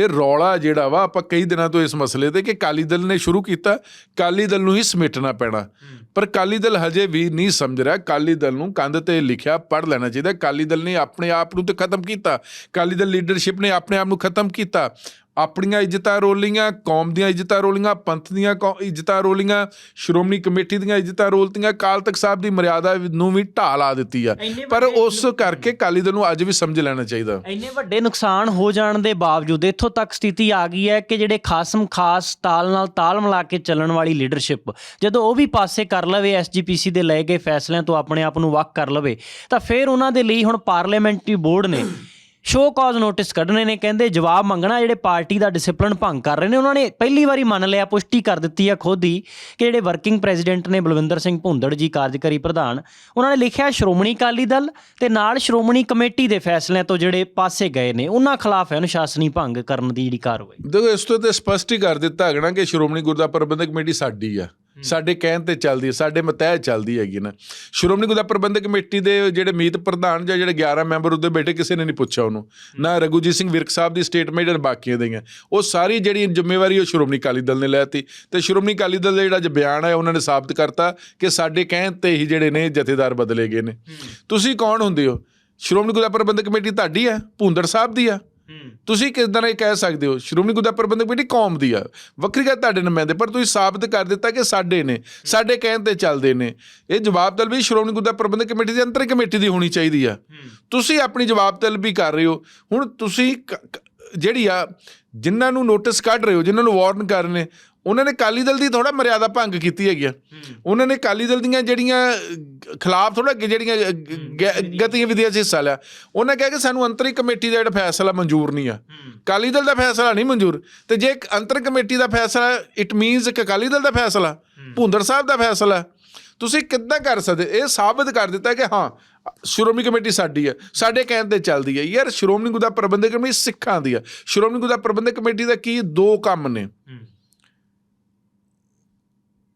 ਇਹ ਰੌਲਾ ਜਿਹੜਾ ਵਾ ਆਪਾਂ ਕਈ ਦਿਨਾਂ ਤੋਂ ਇਸ ਮਸਲੇ ਤੇ ਕਿ ਕਾਲੀ ਦਲ ਨੇ ਸ਼ੁਰੂ ਕੀਤਾ ਕਾਲੀ ਦਲ ਨੂੰ ਹੀ ਸਮੇਟਣਾ ਪੈਣਾ। ਪਰ ਕਾਲੀ ਦਲ ਹਜੇ ਵੀ ਨਹੀਂ ਸਮਝ ਰਿਹਾ ਕਾਲੀ ਦਲ ਨੂੰ ਕੰਧ ਤੇ ਲਿਖਿਆ ਪੜ ਲੈਣਾ ਚਾਹੀਦਾ। ਕਾਲੀ ਦਲ ਨੇ ਆਪਣੇ ਆਪ ਨੂੰ ਤੇ ਖਤਮ ਕੀਤਾ। ਕਾਲੀ ਦਲ ਲੀਡਰਸ਼ਿਪ ਨੇ ਆਪਣੇ ਆਪ ਨੂੰ ਖਤਮ ਕੀਤਾ। ਆਪਣੀਆਂ ਇੱਜ਼ਤਾਂ ਰੋਲੀਆਂ ਕੌਮ ਦੀਆਂ ਇੱਜ਼ਤਾਂ ਰੋਲੀਆਂ ਪੰਥ ਦੀਆਂ ਇੱਜ਼ਤਾਂ ਰੋਲੀਆਂ ਸ਼੍ਰੋਮਣੀ ਕਮੇਟੀ ਦੀਆਂ ਇੱਜ਼ਤਾਂ ਰੋਲਤੀਆਂ ਕਾਲ ਤਖਤ ਸਾਹਿਬ ਦੀ ਮਰਿਆਦਾ ਨੂੰ ਵੀ ਢਾਹ ਲਾ ਦਿੱਤੀ ਆ। ਪਰ ਉਸ ਕਰਕੇ ਕਾਲੀ ਦਲ ਨੂੰ ਅੱਜ ਵੀ ਸਮਝ ਲੈਣਾ ਚਾਹੀਦਾ। ਇੰਨੇ ਵੱਡੇ ਨੁਕਸਾਨ ਹੋ ਜਾਣ ਦੇ ਬਾਵਜੂਦ ਇੱਥੋਂ ਤੱਕ ਸਥਿਤੀ ਆ ਗਈ ਹੈ ਕਿ ਜਿਹੜੇ ਖਾਸਮ ਖਾਸ ਤਾਲ ਨਾਲ ਤਾਲ ਮਿਲਾ ਕੇ ਚੱਲਣ ਵਾਲੀ ਲੀਡਰਸ਼ਿਪ ਜਦੋਂ ਉਹ ਵੀ ਪਾਸੇ ਕਰ ਲਵੇ ਐਸਜੀਪੀਸੀ ਦੇ ਲਏ ਗਏ ਫੈਸਲਿਆਂ ਤੋਂ ਆਪਣੇ ਆਪ ਨੂੰ ਵੱਖ ਕਰ ਲਵੇ ਤਾਂ ਫਿਰ ਉਹਨਾਂ ਦੇ ਲਈ ਹੁਣ ਪਾਰਲੀਮੈਂਟਰੀ ਬੋਰਡ ਨੇ ਸ਼ੋ ਕਾਜ਼ ਨੋਟਿਸ ਕੱਢਣੇ ਨੇ, ਕਹਿੰਦੇ ਜਵਾਬ ਮੰਗਣਾ, ਜਿਹੜੇ ਪਾਰਟੀ ਦਾ ਡਿਸਪਲਿਨ ਭੰਗ ਕਰ ਰਹੇ ਨੇ, ਉਹਨਾਂ ਨੇ ਪਹਿਲੀ ਵਾਰੀ ਮੰਨ ਲਿਆ, ਪੁਸ਼ਟੀ ਕਰ ਦਿੱਤੀ ਆ ਖੁਦ ਹੀ ਕਿ ਜਿਹੜੇ ਵਰਕਿੰਗ ਪ੍ਰੈਜ਼ੀਡੈਂਟ ਨੇ ਬਲਵਿੰਦਰ ਸਿੰਘ ਭੁੰਦੜ ਜੀ, ਕਾਰਜਕਾਰੀ ਪ੍ਰਧਾਨ, ਉਹਨਾਂ ਨੇ ਲਿਖਿਆ ਸ਼੍ਰੋਮਣੀ ਅਕਾਲੀ ਦਲ ਤੇ ਨਾਲ ਸ਼੍ਰੋਮਣੀ ਕਮੇਟੀ ਦੇ ਫੈਸਲਿਆਂ ਤੋਂ ਜਿਹੜੇ ਪਾਸੇ ਗਏ ਨੇ, ਉਹਨਾਂ ਖਿਲਾਫ ਅਨੁਸ਼ਾਸਨੀ ਭੰਗ ਕਰਨ ਦੀ ਜਿਹੜੀ ਕਾਰਵਾਈ। ਦੇਖੋ, ਇਸ ਤੋਂ ਤੇ ਸਪਸ਼ਟ ਹੀ ਕਰ ਦਿੱਤਾ ਹੈਗਾ ਕਿ ਸ਼੍ਰੋਮਣੀ ਗੁਰਦੁਆਰਾ ਪ੍ਰਬੰਧਕ ਕਮੇਟੀ ਸਾਡੀ ਆ। ਸਾਡੇ ਕਹਿਣ ਤੇ ਚੱਲਦੀ ਹੈ ਸਾਡੇ ਮਤਹਿ ਚੱਲਦੀ ਹੈਗੀ ਨਾ। ਸ਼੍ਰੋਮਣੀ ਗੁਰਦੁਆਰਾ ਪ੍ਰਬੰਧਕ ਕਮੇਟੀ ਦੇ ਜਿਹੜੇ ਮੀਤ ਪ੍ਰਧਾਨ ਜਾਂ ਜਿਹੜੇ 11 ਮੈਂਬਰ ਉਹਦੇ ਬੈਠੇ ਕਿਸੇ ਨੇ ਨਹੀਂ ਪੁੱਛਿਆ ਉਹਨੂੰ। ਨਾ ਰਘੂਜੀਤ ਸਿੰਘ ਵਿਰਕ ਸਾਹਿਬ ਦੀ ਸਟੇਟਮੈਂਟ ਜਾਂ ਬਾਕੀਆਂ ਦੀਆਂ। ਉਹ ਸਾਰੀ ਜਿਹੜੀ ਜ਼ਿੰਮੇਵਾਰੀ ਉਹ ਸ਼੍ਰੋਮਣੀ ਅਕਾਲੀ ਦਲ ਨੇ ਲੈਤੀ ਤੇ। ਸ਼੍ਰੋਮਣੀ ਅਕਾਲੀ ਦਲ ਦਾ ਜਿਹੜਾ ਬਿਆਨ ਹੈ ਉਹਨਾਂ ਨੇ ਸਾਬਤ ਕਰਤਾ ਕਿ ਸਾਡੇ ਕਹਿਣ ਤੇ ਹੀ ਜਿਹੜੇ ਨੇ ਜਥੇਦਾਰ ਬਦਲੇ ਗਏ ਨੇ। ਤੁਸੀਂ ਕੌਣ ਹੁੰਦੇ ਹੋ? ਸ਼੍ਰੋਮਣੀ ਗੁਰਦੁਆਰਾ ਪ੍ਰਬੰਧਕ ਕਮੇਟੀ ਤੁਹਾਡੀ ਹੈ? ਭੁੰਦੜ ਸਾਹਿਬ ਦੀ ਆ ਤੁਸੀਂ ਕਿਸ ਤਰ੍ਹਾਂ ਇਹ ਕਹਿ ਸਕਦੇ ਹੋ? ਸ਼੍ਰੋਮਣੀ ਗੁਰਦੁਆਰਾ ਪ੍ਰਬੰਧਕ ਕਮੇਟੀ ਕੌਮ ਦੀ ਆ। ਵੱਖਰੀ ਗੱਲ ਤੁਹਾਡੇ ਨੁਮਾਇੰਦੇ ਪਰ ਤੁਸੀਂ ਸਾਬਤ ਕਰ ਦਿੱਤਾ ਕਿ ਸਾਡੇ ਨੇ, ਸਾਡੇ ਕਹਿਣ ਤੇ ਚੱਲਦੇ ਨੇ। ਇਹ ਜਵਾਬ ਵੀ ਸ਼੍ਰੋਮਣੀ ਗੁਰਦੁਆਰਾ ਪ੍ਰਬੰਧਕ ਕਮੇਟੀ ਦੀ, ਅੰਤਰ ਕਮੇਟੀ ਦੀ ਹੋਣੀ ਚਾਹੀਦੀ ਆ। ਤੁਸੀਂ ਆਪਣੀ ਜਵਾਬ ਵੀ ਕਰ ਰਹੇ ਹੋ। ਹੁਣ ਤੁਸੀਂ ਜਿਹੜੀ ਆ, ਜਿਨ੍ਹਾਂ ਨੂੰ ਨੋਟਿਸ ਕੱਢ ਰਹੇ ਹੋ, ਜਿਨ੍ਹਾਂ ਨੂੰ ਵਾਰਨ ਕਰ ਰਹੇ ਨੇ ਉਹਨਾਂ ਨੇ ਕਾਲੀ ਦਲ ਦੀ ਥੋੜਾ ਮਰਿਆਦਾ ਭੰਗ ਕੀਤੀ ਹੈਗੀ ਆ। ਉਹਨਾਂ ਨੇ ਕਾਲੀ ਦਲ ਦੀਆਂ ਜਿਹੜੀਆਂ ਖਿਲਾਫ ਥੋੜਾ ਜਿਹੜੀਆਂ ਗਤੀਵਿਧੀਆਂ 'ਚ ਹਿੱਸਾ ਲਿਆ। ਉਹਨਾਂ ਕਿਹਾ ਕਿ ਸਾਨੂੰ ਅੰਤਰੀ ਕਮੇਟੀ ਦਾ ਜਿਹੜਾ ਫੈਸਲਾ ਮਨਜ਼ੂਰ ਨਹੀਂ ਆ। ਕਾਲੀ ਦਲ ਦਾ ਫੈਸਲਾ ਨਹੀਂ ਮਨਜ਼ੂਰ। ਤੇ ਜੇ ਇੱਕ ਅੰਤਰ ਕਮੇਟੀ ਦਾ ਫੈਸਲਾ ਇਟ ਮੀਨਸ ਕਿ ਅਕਾਲੀ ਦਲ ਦਾ ਫੈਸਲਾ ਭੁੰਦਰ ਸਾਹਿਬ ਦਾ ਫੈਸਲਾ ਤੁਸੀਂ ਕਿੱਦਾਂ ਕਰ ਸਕਦੇ? ਇਹ ਸਾਬਤ ਕਰ ਦਿੱਤਾ ਕਿ ਹਾਂ ਸ਼੍ਰੋਮਣੀ ਕਮੇਟੀ ਸਾਡੀ ਹੈ ਸਾਡੇ ਕਹਿਣ ਤੇ ਚੱਲਦੀ ਹੈ ਯਾਰ ਸ਼੍ਰੋਮਣੀ ਗੁਰਦੁਆਰਾ ਪ੍ਰਬੰਧਕ ਕਮੇਟੀ ਸਿੱਖਾਂ ਦੀ ਹੈ ਸ਼੍ਰੋਮਣੀ ਗੁਰਦੁਆਰਾ ਪ੍ਰਬੰਧਕ ਕਮੇਟੀ ਦਾ ਕੀ ਦੋ ਕੰਮ ਨੇ?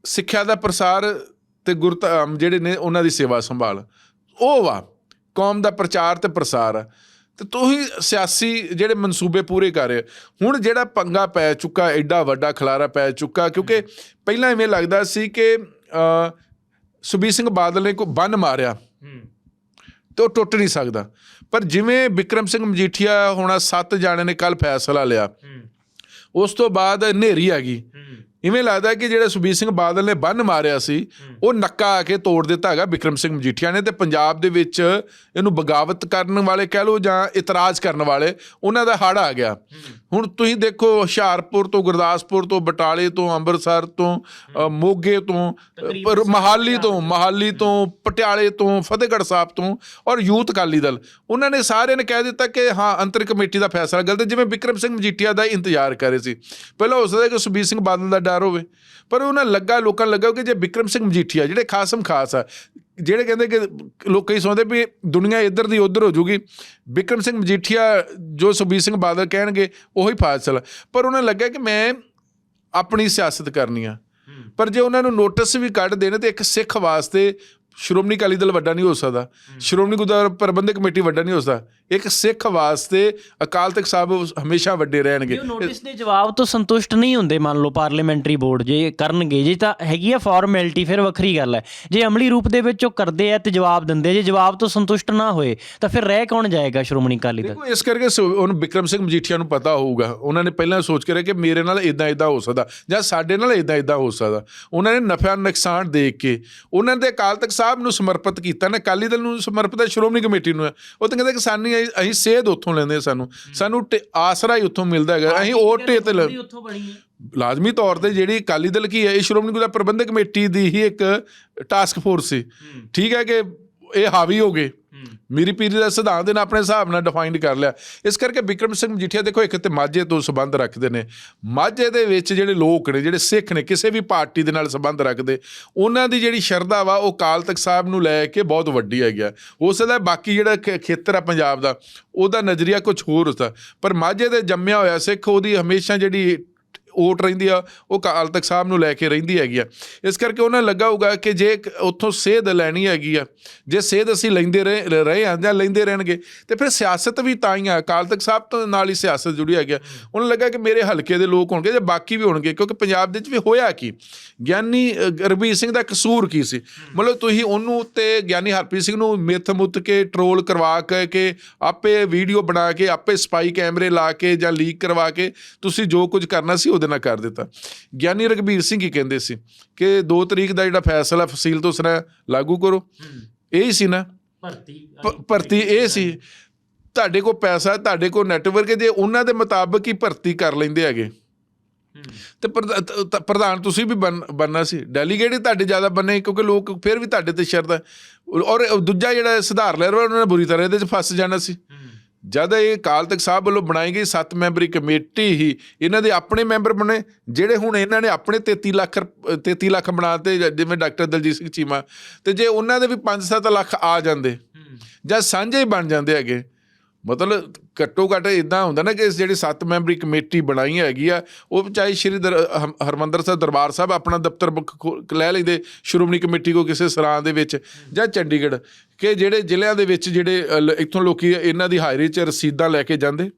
ਸਿੱਖਿਆ ਦਾ ਪ੍ਰਸਾਰ ਤੇ ਗੁਰਧਾਮ ਜਿਹੜੇ ਨੇ ਉਹਨਾਂ ਦੀ ਸੇਵਾ ਸੰਭਾਲ ਉਹ ਵਾ ਕੌਮ ਦਾ ਪ੍ਰਚਾਰ ਤੇ ਪ੍ਰਸਾਰ। ਤੇ ਤੁਸੀਂ ਸਿਆਸੀ ਜਿਹੜੇ ਮਨਸੂਬੇ ਪੂਰੇ ਕਰ ਰਹੇ। ਹੁਣ ਜਿਹੜਾ ਪੰਗਾ ਪੈ ਚੁੱਕਾ ਐਡਾ ਵੱਡਾ ਖਲਾਰਾ ਪੈ ਚੁੱਕਾ ਕਿਉਂਕਿ ਪਹਿਲਾਂ ਐਵੇਂ ਲੱਗਦਾ ਸੀ ਕਿ ਅ, ਸੁਖਬੀਰ ਸਿੰਘ ਬਾਦਲ ਨੇ ਕੋ ਬੰਨ ਮਾਰਿਆ। ਤੇ ਉਹ ਟੁੱਟ ਨਹੀਂ ਸਕਦਾ। ਪਰ ਜਿਵੇਂ ਵਿਕਰਮ ਸਿੰਘ ਮਜੀਠੀਆ ਹੋਣਾ ਸੱਤ ਜਾਣੇ ਨੇ ਕੱਲ ਫੈਸਲਾ ਲਿਆ। ਉਸ ਤੋਂ ਬਾਅਦ ਹਨੇਰੀ ਆ ਗਈ। ਇਵੇਂ ਲੱਗਦਾ ਕਿ ਜਿਹੜਾ ਸੁਖਬੀਰ ਸਿੰਘ ਬਾਦਲ ਨੇ ਬੰਨ ਮਾਰਿਆ ਸੀ ਉਹ ਨੱਕਾ ਆ ਕੇ ਤੋੜ ਦਿੱਤਾ ਹੈਗਾ ਵਿਕਰਮ ਸਿੰਘ ਮਜੀਠੀਆ ਨੇ ਤੇ ਪੰਜਾਬ ਦੇ ਵਿੱਚ ਇਹਨੂੰ ਬਗਾਵਤ ਕਰਨ ਵਾਲੇ ਕਹਿ ਲਓ ਜਾਂ ਇਤਰਾਜ਼ ਕਰਨ ਵਾਲੇ ਉਹਨਾਂ ਦਾ ਹੜ ਆ ਗਿਆ। ਹੁਣ ਤੁਸੀਂ ਦੇਖੋ ਹੁਸ਼ਿਆਰਪੁਰ ਤੋਂ ਗੁਰਦਾਸਪੁਰ ਤੋਂ ਬਟਾਲੇ ਤੋਂ ਅੰਮ੍ਰਿਤਸਰ ਤੋਂ ਮੋਗੇ ਤੋਂ ਮਹਾਲੀ ਤੋਂ ਮਹਾਲੀ ਤੋਂ ਪਟਿਆਲੇ ਤੋਂ ਫਤਿਹਗੜ੍ਹ ਸਾਹਿਬ ਤੋਂ ਔਰ ਯੂਥ ਅਕਾਲੀ ਦਲ। ਉਹਨਾਂ ਨੇ ਸਾਰਿਆਂ ਨੇ ਕਹਿ ਦਿੱਤਾ ਕਿ ਹਾਂ ਅੰਤਰ ਕਮੇਟੀ ਦਾ ਫੈਸਲਾ ਗਲਤ ਜਿਵੇਂ ਵਿਕਰਮ ਸਿੰਘ ਮਜੀਠੀਆ ਦਾ ਇੰਤਜ਼ਾਰ ਕਰ ਰਹੇ ਸੀ। ਪਹਿਲਾਂ ਹੋ ਸਕਦਾ ਕਿ ਸੁਖਬੀਰ ਸਿੰਘ ਬਾਦਲ ਦਾ ਡਰ ਹੋਵੇ। ਪਰ ਉਹਨਾਂ ਲੱਗਾ ਲੋਕਾਂ ਲੱਗਾ ਕਿ ਜੇ ਵਿਕਰਮ ਸਿੰਘ ਮਜੀਠੀਆ ਜਿਹੜੇ ਖਾਸਮ ਖਾਸ ਆ ਜਿਹੜੇ ਕਹਿੰਦੇ ਕਿ ਲੋਕ ਕਈ ਸੋਚਦੇ ਵੀ ਦੁਨੀਆ ਇੱਧਰ ਦੀ ਉੱਧਰ ਹੋ ਜੂਗੀ ਵਿਕਰਮ ਸਿੰਘ ਮਜੀਠੀਆ ਜੋ ਸੁਖਬੀਰ ਸਿੰਘ ਬਾਦਲ ਕਹਿਣਗੇ ਉਹੀ ਫੈਸਲਾ ਪਰ ਉਹਨਾਂ ਨੂੰ ਲੱਗਾ ਕਿ ਮੈਂ ਆਪਣੀ ਸਿਆਸਤ ਕਰਨੀ ਆ। ਪਰ ਜੇ ਉਹਨਾਂ ਨੂੰ ਨੋਟਿਸ ਵੀ ਕੱਢ ਦੇਣ ਤੇ ਇੱਕ ਸਿੱਖ ਵਾਸਤੇ ਸ਼੍ਰੋਮਣੀ ਅਕਾਲੀ ਦਲ ਵੱਡਾ ਨਹੀਂ ਹੋ ਸਕਦਾ। ਸ਼੍ਰੋਮਣੀ ਗੁਰਦੁਆਰਾ ਪ੍ਰਬੰਧਕ ਕਮੇਟੀ ਵੱਡਾ ਨਹੀਂ ਹੋ ਸਕਦਾ। ਇੱਕ ਸਿੱਖ ਵਾਸਤੇ ਅਕਾਲ ਤਖਤ ਸਾਹਿਬ ਹਮੇਸ਼ਾ ਵੱਡੇ ਰਹਿਣਗੇ। ਨੋਟਿਸ ਦੇ ਜਵਾਬ ਤੋਂ ਸੰਤੁਸ਼ਟ ਨਹੀਂ ਹੁੰਦੇ ਮੰਨ ਲਓ ਪਾਰਲੀਮੈਂਟਰੀ ਬੋਰਡ ਜੇ ਕਰਨਗੇ। ਜੇ ਤਾਂ ਹੈਗੀ ਆ ਫਾਰਮੈਲਿਟੀ ਫਿਰ ਵੱਖਰੀ ਗੱਲ ਹੈ। ਜੇ ਅਮਲੀ ਰੂਪ ਦੇ ਵਿੱਚ ਉਹ ਕਰਦੇ ਆ ਤੇ ਜਵਾਬ ਦਿੰਦੇ ਜੇ ਜਵਾਬ ਤੋਂ ਸੰਤੁਸ਼ਟ ਨਾ ਹੋਏ ਤਾਂ ਫਿਰ ਰਹਿ ਕੌਣ ਜਾਏਗਾ ਸ਼੍ਰੋਮਣੀ ਅਕਾਲੀ ਦਲ? ਦੇਖੋ ਇਸ ਕਰਕੇ ਉਹਨੂੰ ਵਿਕਰਮ ਸਿੰਘ ਮਜੀਠੀਆ ਨੂੰ ਪਤਾ ਹੋਊਗਾ। ਉਹਨਾਂ ਨੇ ਪਹਿਲਾਂ ਸੋਚ ਕੇ ਰੱਖਿਆ ਕਿ ਮੇਰੇ ਨਾਲ ਇਦਾਂ ਇਦਾਂ ਹੋ ਸਕਦਾ ਜਾਂ ਸਾਡੇ ਨਾਲ ਇਦਾਂ ਇਦਾਂ ਹੋ ਸਕਦਾ। ਉਹਨਾਂ ਨੇ ਨਫਾ ਨੁਕਸਾਨ ਦੇਖ ਕੇ ਉਹਨਾਂ ਦੇ ਅਕਾਲ ਤਖਤ ਸਾਹਿਬ ਨੂੰ ਸਮਰਪਿਤ ਕੀਤਾ ਨੇ ਅਕਾਲੀ ਦਲ ਨੂੰ ਸਮਰਪਿਤ ਹੈ ਸ਼੍ਰੋਮਣੀ ਕਮੇਟੀ ਨੂੰ ਹੈ। ਉਹ ਤਾਂ ਕਹਿੰਦੇ ਕਿ ਸਾਨੂੰ ਅਸੀਂ ਸੇਧ ਉੱਥੋਂ ਲੈਂਦੇ ਸਾਨੂੰ। ਸਾਨੂੰ ਆਸਰਾ ਹੀ ਉੱਥੋਂ ਮਿਲਦਾ ਹੈਗਾ। ਅਸੀਂ ਉਹ ਟੇ ਤੇ ਲ- ਉੱਥੋਂ ਬਣੀ ਹੈ? ਲਾਜ਼ਮੀ ਤੌਰ ਤੇ ਜਿਹੜੀ ਅਕਾਲੀ ਦਲ ਕੀ ਹੈ ਇਹ ਸ਼੍ਰੋਮਣੀ ਗੁਰਦੁਆਰਾ ਪ੍ਰਬੰਧਕ ਕਮੇਟੀ ਦੀ ਹੀ ਇੱਕ ਟਾਸਕ ਫੋਰਸ ਸੀ। ਠੀਕ ਹੈ ਕਿ ਇਹ ਹਾਵੀ ਹੋ ਗਏ। ਮੀਰੀ ਪੀਰੀ ਦਾ ਸਿਧਾਂਤ ਇਹਨਾਂ ਆਪਣੇ ਹਿਸਾਬ ਨਾਲ ਡਿਫਾਈਨਡ ਕਰ ਲਿਆ। ਇਸ ਕਰਕੇ ਬਿਕਰਮ ਸਿੰਘ ਮਜੀਠੀਆ ਦੇਖੋ ਇੱਕ ਤੇ ਮਾਝੇ ਤੋਂ ਸੰਬੰਧ ਰੱਖਦੇ ਨੇ। ਮਾਝੇ ਦੇ ਵਿੱਚ ਜਿਹੜੇ ਲੋਕ ਨੇ, ਜਿਹੜੇ ਸਿੱਖ ਨੇ, ਕਿਸੇ ਵੀ ਪਾਰਟੀ ਦੇ ਨਾਲ ਸੰਬੰਧ ਰੱਖਦੇ, ਉਹਨਾਂ ਦੀ ਜਿਹੜੀ ਸ਼ਰਧਾ ਵਾ, ਉਹ ਕਾਲ ਤਖਤ ਸਾਹਿਬ ਨੂੰ ਲੈ ਕੇ ਬਹੁਤ ਵੱਡੀ ਹੈਗੀ ਆ। ਹੋ ਸਕਦਾ ਬਾਕੀ ਜਿਹੜਾ ਖੇ- ਖੇਤਰ ਆ ਪੰਜਾਬ ਦਾ, ਉਹਦਾ ਨਜ਼ਰੀਆ ਕੁਝ ਹੋਰ ਹੁੰਦਾ ਪਰ ਮਾਝੇ ਦੇ ਜੰਮਿਆ ਹੋਇਆ ਸਿੱਖ, ਉਹਦੀ ਹਮੇਸ਼ਾ ਜਿਹੜੀ ਓਟ ਰਹਿੰਦੀ ਆ ਉਹ ਕਾਲ ਤਖਤ ਸਾਹਿਬ ਨੂੰ ਲੈ ਕੇ ਰਹਿੰਦੀ ਹੈਗੀ ਆ। ਇਸ ਕਰਕੇ ਉਹਨਾਂ ਲੱਗਾ ਹੋਊਗਾ ਕਿ ਜੇ ਉੱਥੋਂ ਸੇਧ ਲੈਣੀ ਹੈਗੀ ਆ ਜੇ ਸੇਧ ਅਸੀਂ ਲੈਂਦੇ ਰਹੇ ਰਹੇ ਹਾਂ ਜਾਂ ਲੈਂਦੇ ਰਹਿਣਗੇ ਤੇ ਫਿਰ ਸਿਆਸਤ ਵੀ ਤਾਂ ਹੀ ਆ। ਕਾਲ ਤਖਤ ਸਾਹਿਬ ਤੋਂ ਨਾਲ ਹੀ ਸਿਆਸਤ ਜੁੜੀ ਹੈਗੀ ਆ। ਉਹਨਾਂ ਲੱਗਾ ਕਿ ਮੇਰੇ ਹਲਕੇ ਦੇ ਲੋਕ ਹੋਣਗੇ ਜਾਂ ਬਾਕੀ ਵੀ ਹੋਣਗੇ ਕਿਉਂਕਿ ਪੰਜਾਬ ਦੇ ਵਿੱਚ ਵੀ ਹੋਇਆ ਕੀ? ਗਿਆਨੀ ਅ, ਸਿੰਘ ਦਾ ਕਸੂਰ ਕੀ ਸੀ? ਮਤਲਬ ਤੁਸੀਂ ਉਹਨੂੰ ਤੇ ਗਿਆਨੀ ਹਰਪ੍ਰੀਤ ਸਿੰਘ ਨੂੰ ਮਿੱਥ ਮੁੱਤ ਕੇ ਟਰੋਲ ਕਰਵਾ ਕੇ ਕਿ ਆਪੇ ਵੀਡੀਓ ਬਣਾ ਕੇ ਆਪੇ ਸਪਾਈ ਕੈਮਰੇ ਲਾ ਕੇ ਜਾਂ ਲੀਕ ਕਰਵਾ ਕੇ ਤੁਸੀਂ ਜੋ ਕੁਝ ਕਰਨਾ ਸੀ ਉਹ ਉਹਦੇ ਨਾਲ ਕਰ ਦਿੱਤਾ। ਗਿਆਨੀ ਰਘਬੀਰ ਸਿੰਘ ਕੀ ਕਹਿੰਦੇ ਸੀ ਕਿ 2 ਤਰੀਕ ਦਾ ਜਿਹੜਾ ਫੈਸਲਾ ਫਸੀਲ ਤੋਂ ਸਰਾ ਲਾਗੂ ਕਰੋ। ਇਹ ਹੀ ਸੀ ਨਾ? ਭਰਤੀ। ਭਰਤੀ ਇਹ ਸੀ। ਤੁਹਾਡੇ ਕੋਲ ਪੈਸਾ ਤੁਹਾਡੇ ਕੋਲ ਨੈਟਵਰਕ ਹੈ ਜੇ ਉਹਨਾਂ ਦੇ ਮੁਤਾਬਕ ਹੀ ਭਰਤੀ ਕਰ ਲੈਂਦੇ ਹੈਗੇ। ਤੇ ਪ੍ਰਧਾ- ਤ- ਤ- ਪ੍ਰਧਾਨ ਤੁਸੀਂ ਵੀ ਬਣਨਾ ਸੀ। ਡੈਲੀਗੇਟ ਹੀ ਤੁਹਾਡੇ ਜ਼ਿਆਦਾ ਬੰਨੇ ਕਿਉਂਕਿ ਲੋਕ ਫਿਰ ਵੀ ਤੁਹਾਡੇ ਤੇ ਸ਼ਰਤ ਹੈ ਔਰ ਦੂਜਾ ਜਿਹੜਾ ਸੁਧਾਰ ਲਹਿਰ ਉਹਨਾਂ ਨੇ ਬੁਰੀ ਤਰ੍ਹਾਂ ਇਹਦੇ 'ਚ ਫਸ ਜਾਣਾ ਸੀ। ਜਦ ਇਹ ਕਾਲ ਤਖਤ ਸਾਹਿਬ ਵੱਲੋਂ ਬਣਾਈ ਗਈ 7 ਮੈਂਬਰੀ ਕਮੇਟੀ ਹੀ ਇਹਨਾਂ ਦੇ ਆਪਣੇ ਮੈਂਬਰ ਬਣੇ ਜਿਹੜੇ ਹੁਣ ਇਹਨਾਂ ਨੇ ਆਪਣੇ 33 ਲੱਖ ਰੁਪ- 33 ਲੱਖ ਬਣਾਤੇ ਜਿਵੇਂ ਡਾਕਟਰ ਦਲਜੀਤ ਸਿੰਘ ਚੀਮਾ ਤੇ ਜੇ ਉਹਨਾਂ ਦੇ ਵੀ 5-7 ਲੱਖ ਆ ਜਾਂਦੇ ਜਾਂ ਸਾਂਝੇ ਹੀ ਬਣ ਜਾਂਦੇ ਹੈਗੇ ਮਤਲਬ ਘੱਟੋ ਘੱਟ ਇਦਾਂ ਹੁੰਦਾ ਨਾ ਕਿ ਜਿਹੜੀ ਸੱਤ ਮੈਂਬਰੀ ਕਮੇਟੀ ਬਣਾਈ ਹੈਗੀ ਆ, ਉਹ ਚਾਹੇ ਸ਼੍ਰੀ ਦਰ- ਹਮ- ਹਰਮੰਦਰ ਸਾਹਿਬ ਦਰਬਾਰ ਸਾਹਿਬ ਆਪਣਾ ਦਫ਼ਤਰ ਬੁੱਕ ਲੈ ਲੈਂਦੇ ਸ਼੍ਰੋਮਣੀ ਕਮੇਟੀ ਕੋ ਕਿਸੇ ਸਰਾਂ ਦੇ ਵਿੱਚ ਜਾਂ ਚੰਡੀਗੜ੍ਹ, ਕਿ ਜਿਹੜੇ ਜ਼ਿਲ੍ਹਿਆਂ ਦੇ ਵਿੱਚ ਜਿਹੜੇ ਇੱਥੋਂ ਲੋਕੀ ਇਹਨਾਂ ਦੀ ਹਾਜ਼ਰੀ 'ਚ ਰਸੀਦਾਂ ਲੈ ਕੇ ਜਾਂਦੇ?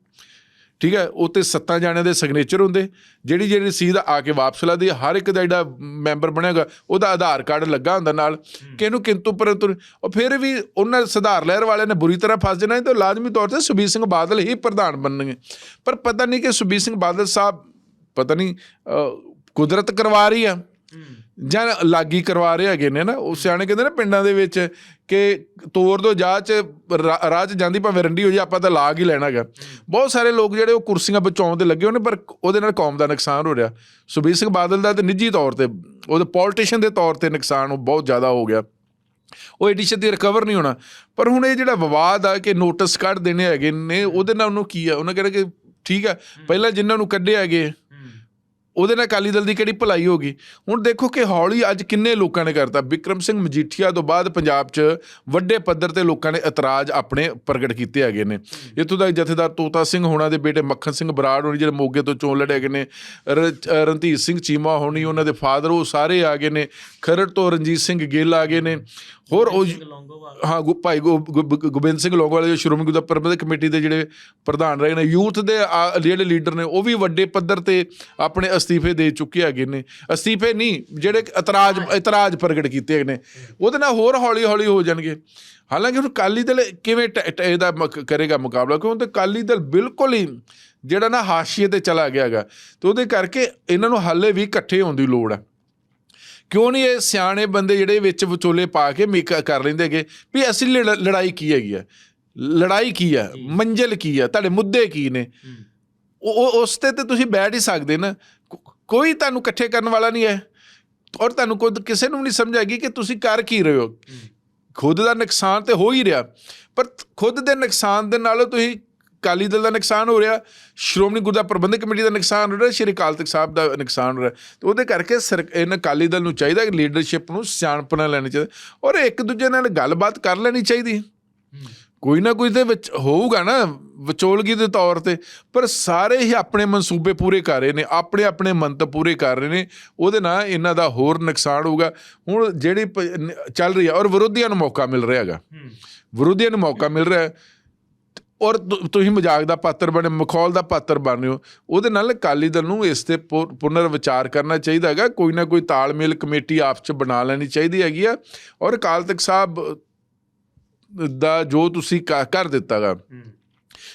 ਠੀਕ ਹੈ ਉੱਤੇ ਸੱਤਾਂ ਜਾਣਿਆਂ ਦੇ ਸਿਗਨੇਚਰ ਹੁੰਦੇ। ਜਿਹੜੀ ਜਿਹੜੀ ਰਸੀਦ ਆ ਕੇ ਵਾਪਸ ਲਾਦੀ ਹਰ ਇੱਕ ਦਾ ਜਿਹੜਾ ਮੈਂਬਰ ਬਣੇਗਾ ਉਹਦਾ ਆਧਾਰ ਕਾਰਡ ਲੱਗਾ ਹੁੰਦਾ ਨਾਲ। ਕਿ ਇਹਨੂੰ ਕਿੰਤੂ ਪਰੰਤੂ ਉਹ ਫਿਰ ਵੀ ਉਹਨਾਂ ਸੁਧਾਰ ਲਹਿਰ ਵਾਲਿਆਂ ਨੇ ਬੁਰੀ ਤਰ੍ਹਾਂ ਫਸ ਜਾਣਾ ਤਾਂ ਲਾਜ਼ਮੀ ਤੌਰ ਤੇ ਸੁਬੀਰ ਸਿੰਘ ਬਾਦਲ ਹੀ ਪ੍ਰਧਾਨ ਬਣਨਗੇ। ਪਰ ਪਤਾ ਨਹੀਂ ਕਿ ਸੁਬੀਰ ਸਿੰਘ ਬਾਦਲ ਸਾਹਿਬ ਪਤਾ ਨਹੀਂ ਕੁਦਰਤ ਕਰਵਾ ਰਹੀ ਆ। ਜਾਂ ਲਾਗੀ ਕਰਵਾ ਰਹੇ ਹੈਗੇ ਨੇ ਨਾ, ਉਹ ਸਿਆਣੇ ਕਹਿੰਦੇ ਨੇ ਪਿੰਡਾਂ ਦੇ ਵਿੱਚ ਕਿ ਤੋਰ ਦੋ, ਜਾ ਚ ਰਾਹ ਚ ਜਾਂਦੀ ਭਾਵੇਂ ਰੰਡੀ ਹੋ ਜੇ ਆਪਾਂ ਤਾਂ ਲਾਗ ਹੀ ਲੈਣਾਗਾ ਬਹੁਤ ਸਾਰੇ ਲੋਕ ਜਿਹੜੇ ਉਹ ਕੁਰਸੀਆਂ ਬਚਾਉਣ ਦੇ ਲੱਗੇ ਉਹਨੇ ਪਰ ਉਹਦੇ ਨਾਲ ਕੌਮ ਦਾ ਨੁਕਸਾਨ ਹੋ ਰਿਹਾ। ਸੁਬੀਰ ਸਿੰਘ ਬਾਦਲ ਦਾ ਤੇ ਨਿੱਜੀ ਤੌਰ ਤੇ, ਉਹਦੇ ਪੋਲੀਟੀਸ਼ੀਅਨ ਦੇ ਤੌਰ ਤੇ ਨੁਕਸਾਨ ਉਹ ਬਹੁਤ ਜ਼ਿਆਦਾ ਹੋ ਗਿਆ। ਉਹ ਐਡੀ ਛੇਤੀ ਰਿਕਵਰ ਨਹੀਂ ਹੋਣਾ। ਪਰ ਹੁਣ ਇਹ ਜਿਹੜਾ ਵਿਵਾਦ ਆ ਕਿ ਨੋਟਿਸ ਕੱਢ ਦੇਣੇ ਹੈਗੇ ਨੇ, ਉਹਦੇ ਨਾਲ ਉਹਨੂੰ ਕੀ ਆ? ਉਹਨਾਂ ਕਹਿੰਦਾ ਕਿ ਠੀਕ ਆ, ਪਹਿਲਾਂ ਜਿਨ੍ਹਾਂ ਨੂੰ ਕੱਢੇ ਹੈਗੇ ਉਹਦੇ ਨਾਲ ਅਕਾਲੀ ਦਲ ਦੀ ਕਿਹੜੀ ਭਲਾਈ ਹੋ ਗਈ? ਹੁਣ ਦੇਖੋ ਕਿ ਹੌਲੀ ਅੱਜ ਕਿੰਨੇ ਲੋਕਾਂ ਨੇ ਕਰਤਾ। ਵਿਕਰਮ ਸਿੰਘ ਮਜੀਠੀਆ ਤੋਂ ਬਾਅਦ ਪੰਜਾਬ 'ਚ ਵੱਡੇ ਪੱਧਰ ਤੇ ਲੋਕਾਂ ਨੇ ਇਤਰਾਜ਼ ਆਪਣੇ ਪ੍ਰਗਟ ਕੀਤੇ ਹੈਗੇ ਨੇ। ਇੱਥੋਂ ਦਾ ਜਥੇਦਾਰ ਤੋਤਾ ਸਿੰਘ ਹੋਣਾ ਦੇ ਬੇਟੇ ਮੱਖਣ ਸਿੰਘ ਬਰਾੜ ਹੋਣੀ ਜਿਹੜੇ ਮੋਗੇ ਤੋਂ ਚੋਣ ਲੜੇ ਹੈਗੇ ਨੇ। ਰਣਧੀਰ ਸਿੰਘ ਚੀਮਾ ਹੋਣੀ ਉਹਨਾਂ ਦੇ ਫਾਦਰ ਉਹ ਸਾਰੇ ਆ ਗਏ ਨੇ। ਖਰੜ ਤੋਂ ਰਣਜੀਤ ਸਿੰਘ ਗਿੱਲ ਆ ਗਏ ਨੇ। ਹੋਰ ਉਹ ਹਾਂ ਭਾਈ ਗੋਬਿੰਦ ਸਿੰਘ ਲੋਗੋਵਾਲ ਜੋ ਸ਼੍ਰੋਮਣੀ ਗੁਰਦੁਆਰਾ ਪ੍ਰਬੰਧਕ ਕਮੇਟੀ ਦੇ ਜਿਹੜੇ ਪ੍ਰਧਾਨ ਰਹੇ ਨੇ ਯੂਥ ਦੇ ਜਿਹੜੇ ਲੀਡਰ ਨੇ ਉਹ ਵੀ ਵੱਡੇ ਪੱਧਰ ਤੇ ਆਪਣੇ ਅਸਤੀਫੇ ਦੇ ਚੁੱਕੇ ਹੈਗੇ ਨੇ। ਅਸਤੀਫੇ ਨਹੀਂ ਜਿਹੜੇ ਇਤਰਾਜ਼ ਇਤਰਾਜ਼ ਪ੍ਰਗਟ ਕੀਤੇ ਹੈਗੇ ਨੇ। ਉਹਦੇ ਨਾਲ ਹੋਰ ਹੌਲੀ ਹੌਲੀ ਹੋ ਜਾਣਗੇ। ਹਾਲਾਂਕਿ ਹੁਣ ਕਾਲੀ ਦਲ ਕਿਵੇਂ ਇਹਦਾ ਕਰੇਗਾ ਮੁਕਾਬਲਾ? ਕਿਉਂਕਿ ਕਾਲੀ ਦਲ ਬਿਲਕੁਲ ਹੀ ਜਿਹੜਾ ਨਾ ਹਾਸ਼ੀਏ ਤੇ ਚਲਾ ਗਿਆ ਹੈਗਾ। ਤੇ ਉਹਦੇ ਕਰਕੇ ਇਹਨਾਂ ਨੂੰ ਹਾਲੇ ਵੀ ਇਕੱਠੇ ਹੋਣ ਦੀ ਲੋੜ ਹੈ। ਕਿਉਂ ਨਹੀਂ ਇਹ ਸਿਆਣੇ ਬੰਦੇ ਜਿਹੜੇ ਵਿੱਚ ਵਿਚੋਲੇ ਪਾ ਕੇ ਮੇਕ ਕਰ ਲੈਂਦੇ ਹੈਗੇ ਵੀ ਅਸੀਂ ਲੜ- ਲੜਾਈ ਕੀ ਹੈਗੀ ਆ ਲੜਾਈ ਕੀ ਆ ਮੰਜ਼ਿਲ ਕੀ ਆ ਤੁਹਾਡੇ ਮੁੱਦੇ ਕੀ ਨੇ? ਉਹ ਉਸ ਤੇ ਤੇ ਤੁਸੀਂ ਬੈਠ ਹੀ ਸਕਦੇ ਨਾ। ਕੋਈ ਤੁਹਾਨੂੰ ਇਕੱਠੇ ਕਰਨ ਵਾਲਾ ਨਹੀਂ ਹੈ ਔਰ ਤੁਹਾਨੂੰ ਕੋਈ ਕਿਸੇ ਨੂੰ ਵੀ ਨਹੀਂ ਸਮਝ ਆਏਗੀ ਕਿ ਤੁਸੀਂ ਕਰ ਕੀ ਰਹੇ ਹੋ। ਖੁਦ ਦਾ ਨੁਕਸਾਨ ਤੇ ਹੋ ਹੀ ਰਿਹਾ। ਪਰ ਖੁਦ ਦੇ ਨੁਕਸਾਨ ਦੇ ਨਾਲੋਂ ਤੁਸੀਂ ਅਕਾਲੀ ਦਲ ਦਾ ਨੁਕਸਾਨ ਹੋ ਰਿਹਾ, ਸ਼੍ਰੋਮਣੀ ਗੁਰਦੁਆਰਾ ਪ੍ਰਬੰਧਕ ਕਮੇਟੀ ਦਾ ਨੁਕਸਾਨ ਹੋ ਰਿਹਾ, ਸ਼੍ਰੀ ਅਕਾਲ ਤਖਤ ਸਾਹਿਬ ਦਾ ਨੁਕਸਾਨ ਹੋ ਰਿਹਾ। ਤੇ ਉਹਦੇ ਕਰਕੇ ਸਰ ਇਹਨਾਂ ਅਕਾਲੀ ਦਲ ਨੂੰ ਚਾਹੀਦਾ ਕਿ ਲੀਡਰਸ਼ਿਪ ਨੂੰ ਸਿਆਣਪ ਲੈਣੀ ਚਾਹੀਦਾ ਔਰ ਇੱਕ ਦੂਜੇ ਨਾਲ ਗੱਲਬਾਤ ਕਰ ਲੈਣੀ ਚਾਹੀਦੀ। ਕੋਈ ਨਾ ਕੋਈ ਤੇ ਵਿੱਚ ਹੋਊਗਾ ਨਾ ਵਿਚੋਲਗੀ ਦੇ ਤੌਰ ਤੇ। ਪਰ ਸਾਰੇ ਹੀ ਆਪਣੇ ਮਨਸੂਬੇ ਪੂਰੇ ਕਰ ਰਹੇ ਨੇ ਆਪਣੇ ਆਪਣੇ ਮੰਤਵ ਪੂਰੇ ਕਰ ਰਹੇ ਨੇ। ਉਹਦੇ ਨਾਲ ਇਹਨਾਂ ਦਾ ਹੋਰ ਨੁਕਸਾਨ ਹੋਊਗਾ। ਹੁਣ ਜਿਹੜੀ ਚੱਲ ਰਹੀ ਹੈ ਔਰ ਵਿਰੋਧੀਆਂ ਨੂੰ ਮੌਕਾ ਮਿਲ ਰਿਹਾ ਹੈਗਾ। ਵਿਰੋਧੀਆਂ ਨੂੰ ਮੌਕਾ ਮਿਲ ਰਿਹਾ। ਔਰ ਤੁਸੀਂ ਮਜ਼ਾਕ ਦਾ ਪਾਤਰ ਬਣੇ ਮਖੌਲ ਦਾ ਪਾਤਰ ਬਣ ਰਹੇ ਹੋ। ਉਹਦੇ ਨਾਲ ਅਕਾਲੀ ਦਲ ਨੂੰ ਇਸ ਤੇ ਪੁਨਰ ਵਿਚਾਰ ਕਰਨਾ ਚਾਹੀਦਾ ਹੈਗਾ। ਕੋਈ ਨਾ ਕੋਈ ਤਾਲਮੇਲ ਕਮੇਟੀ ਆਪਸ ਚ ਬਣਾ ਲੈਣੀ ਚਾਹੀਦੀ ਹੈਗੀ ਆ। ਔਰ ਅਕਾਲ ਤਖਤ ਸਾਹਿਬ ਦਾ ਜੋ ਤੁਸੀਂ ਕਰ ਦਿੱਤਾਗਾ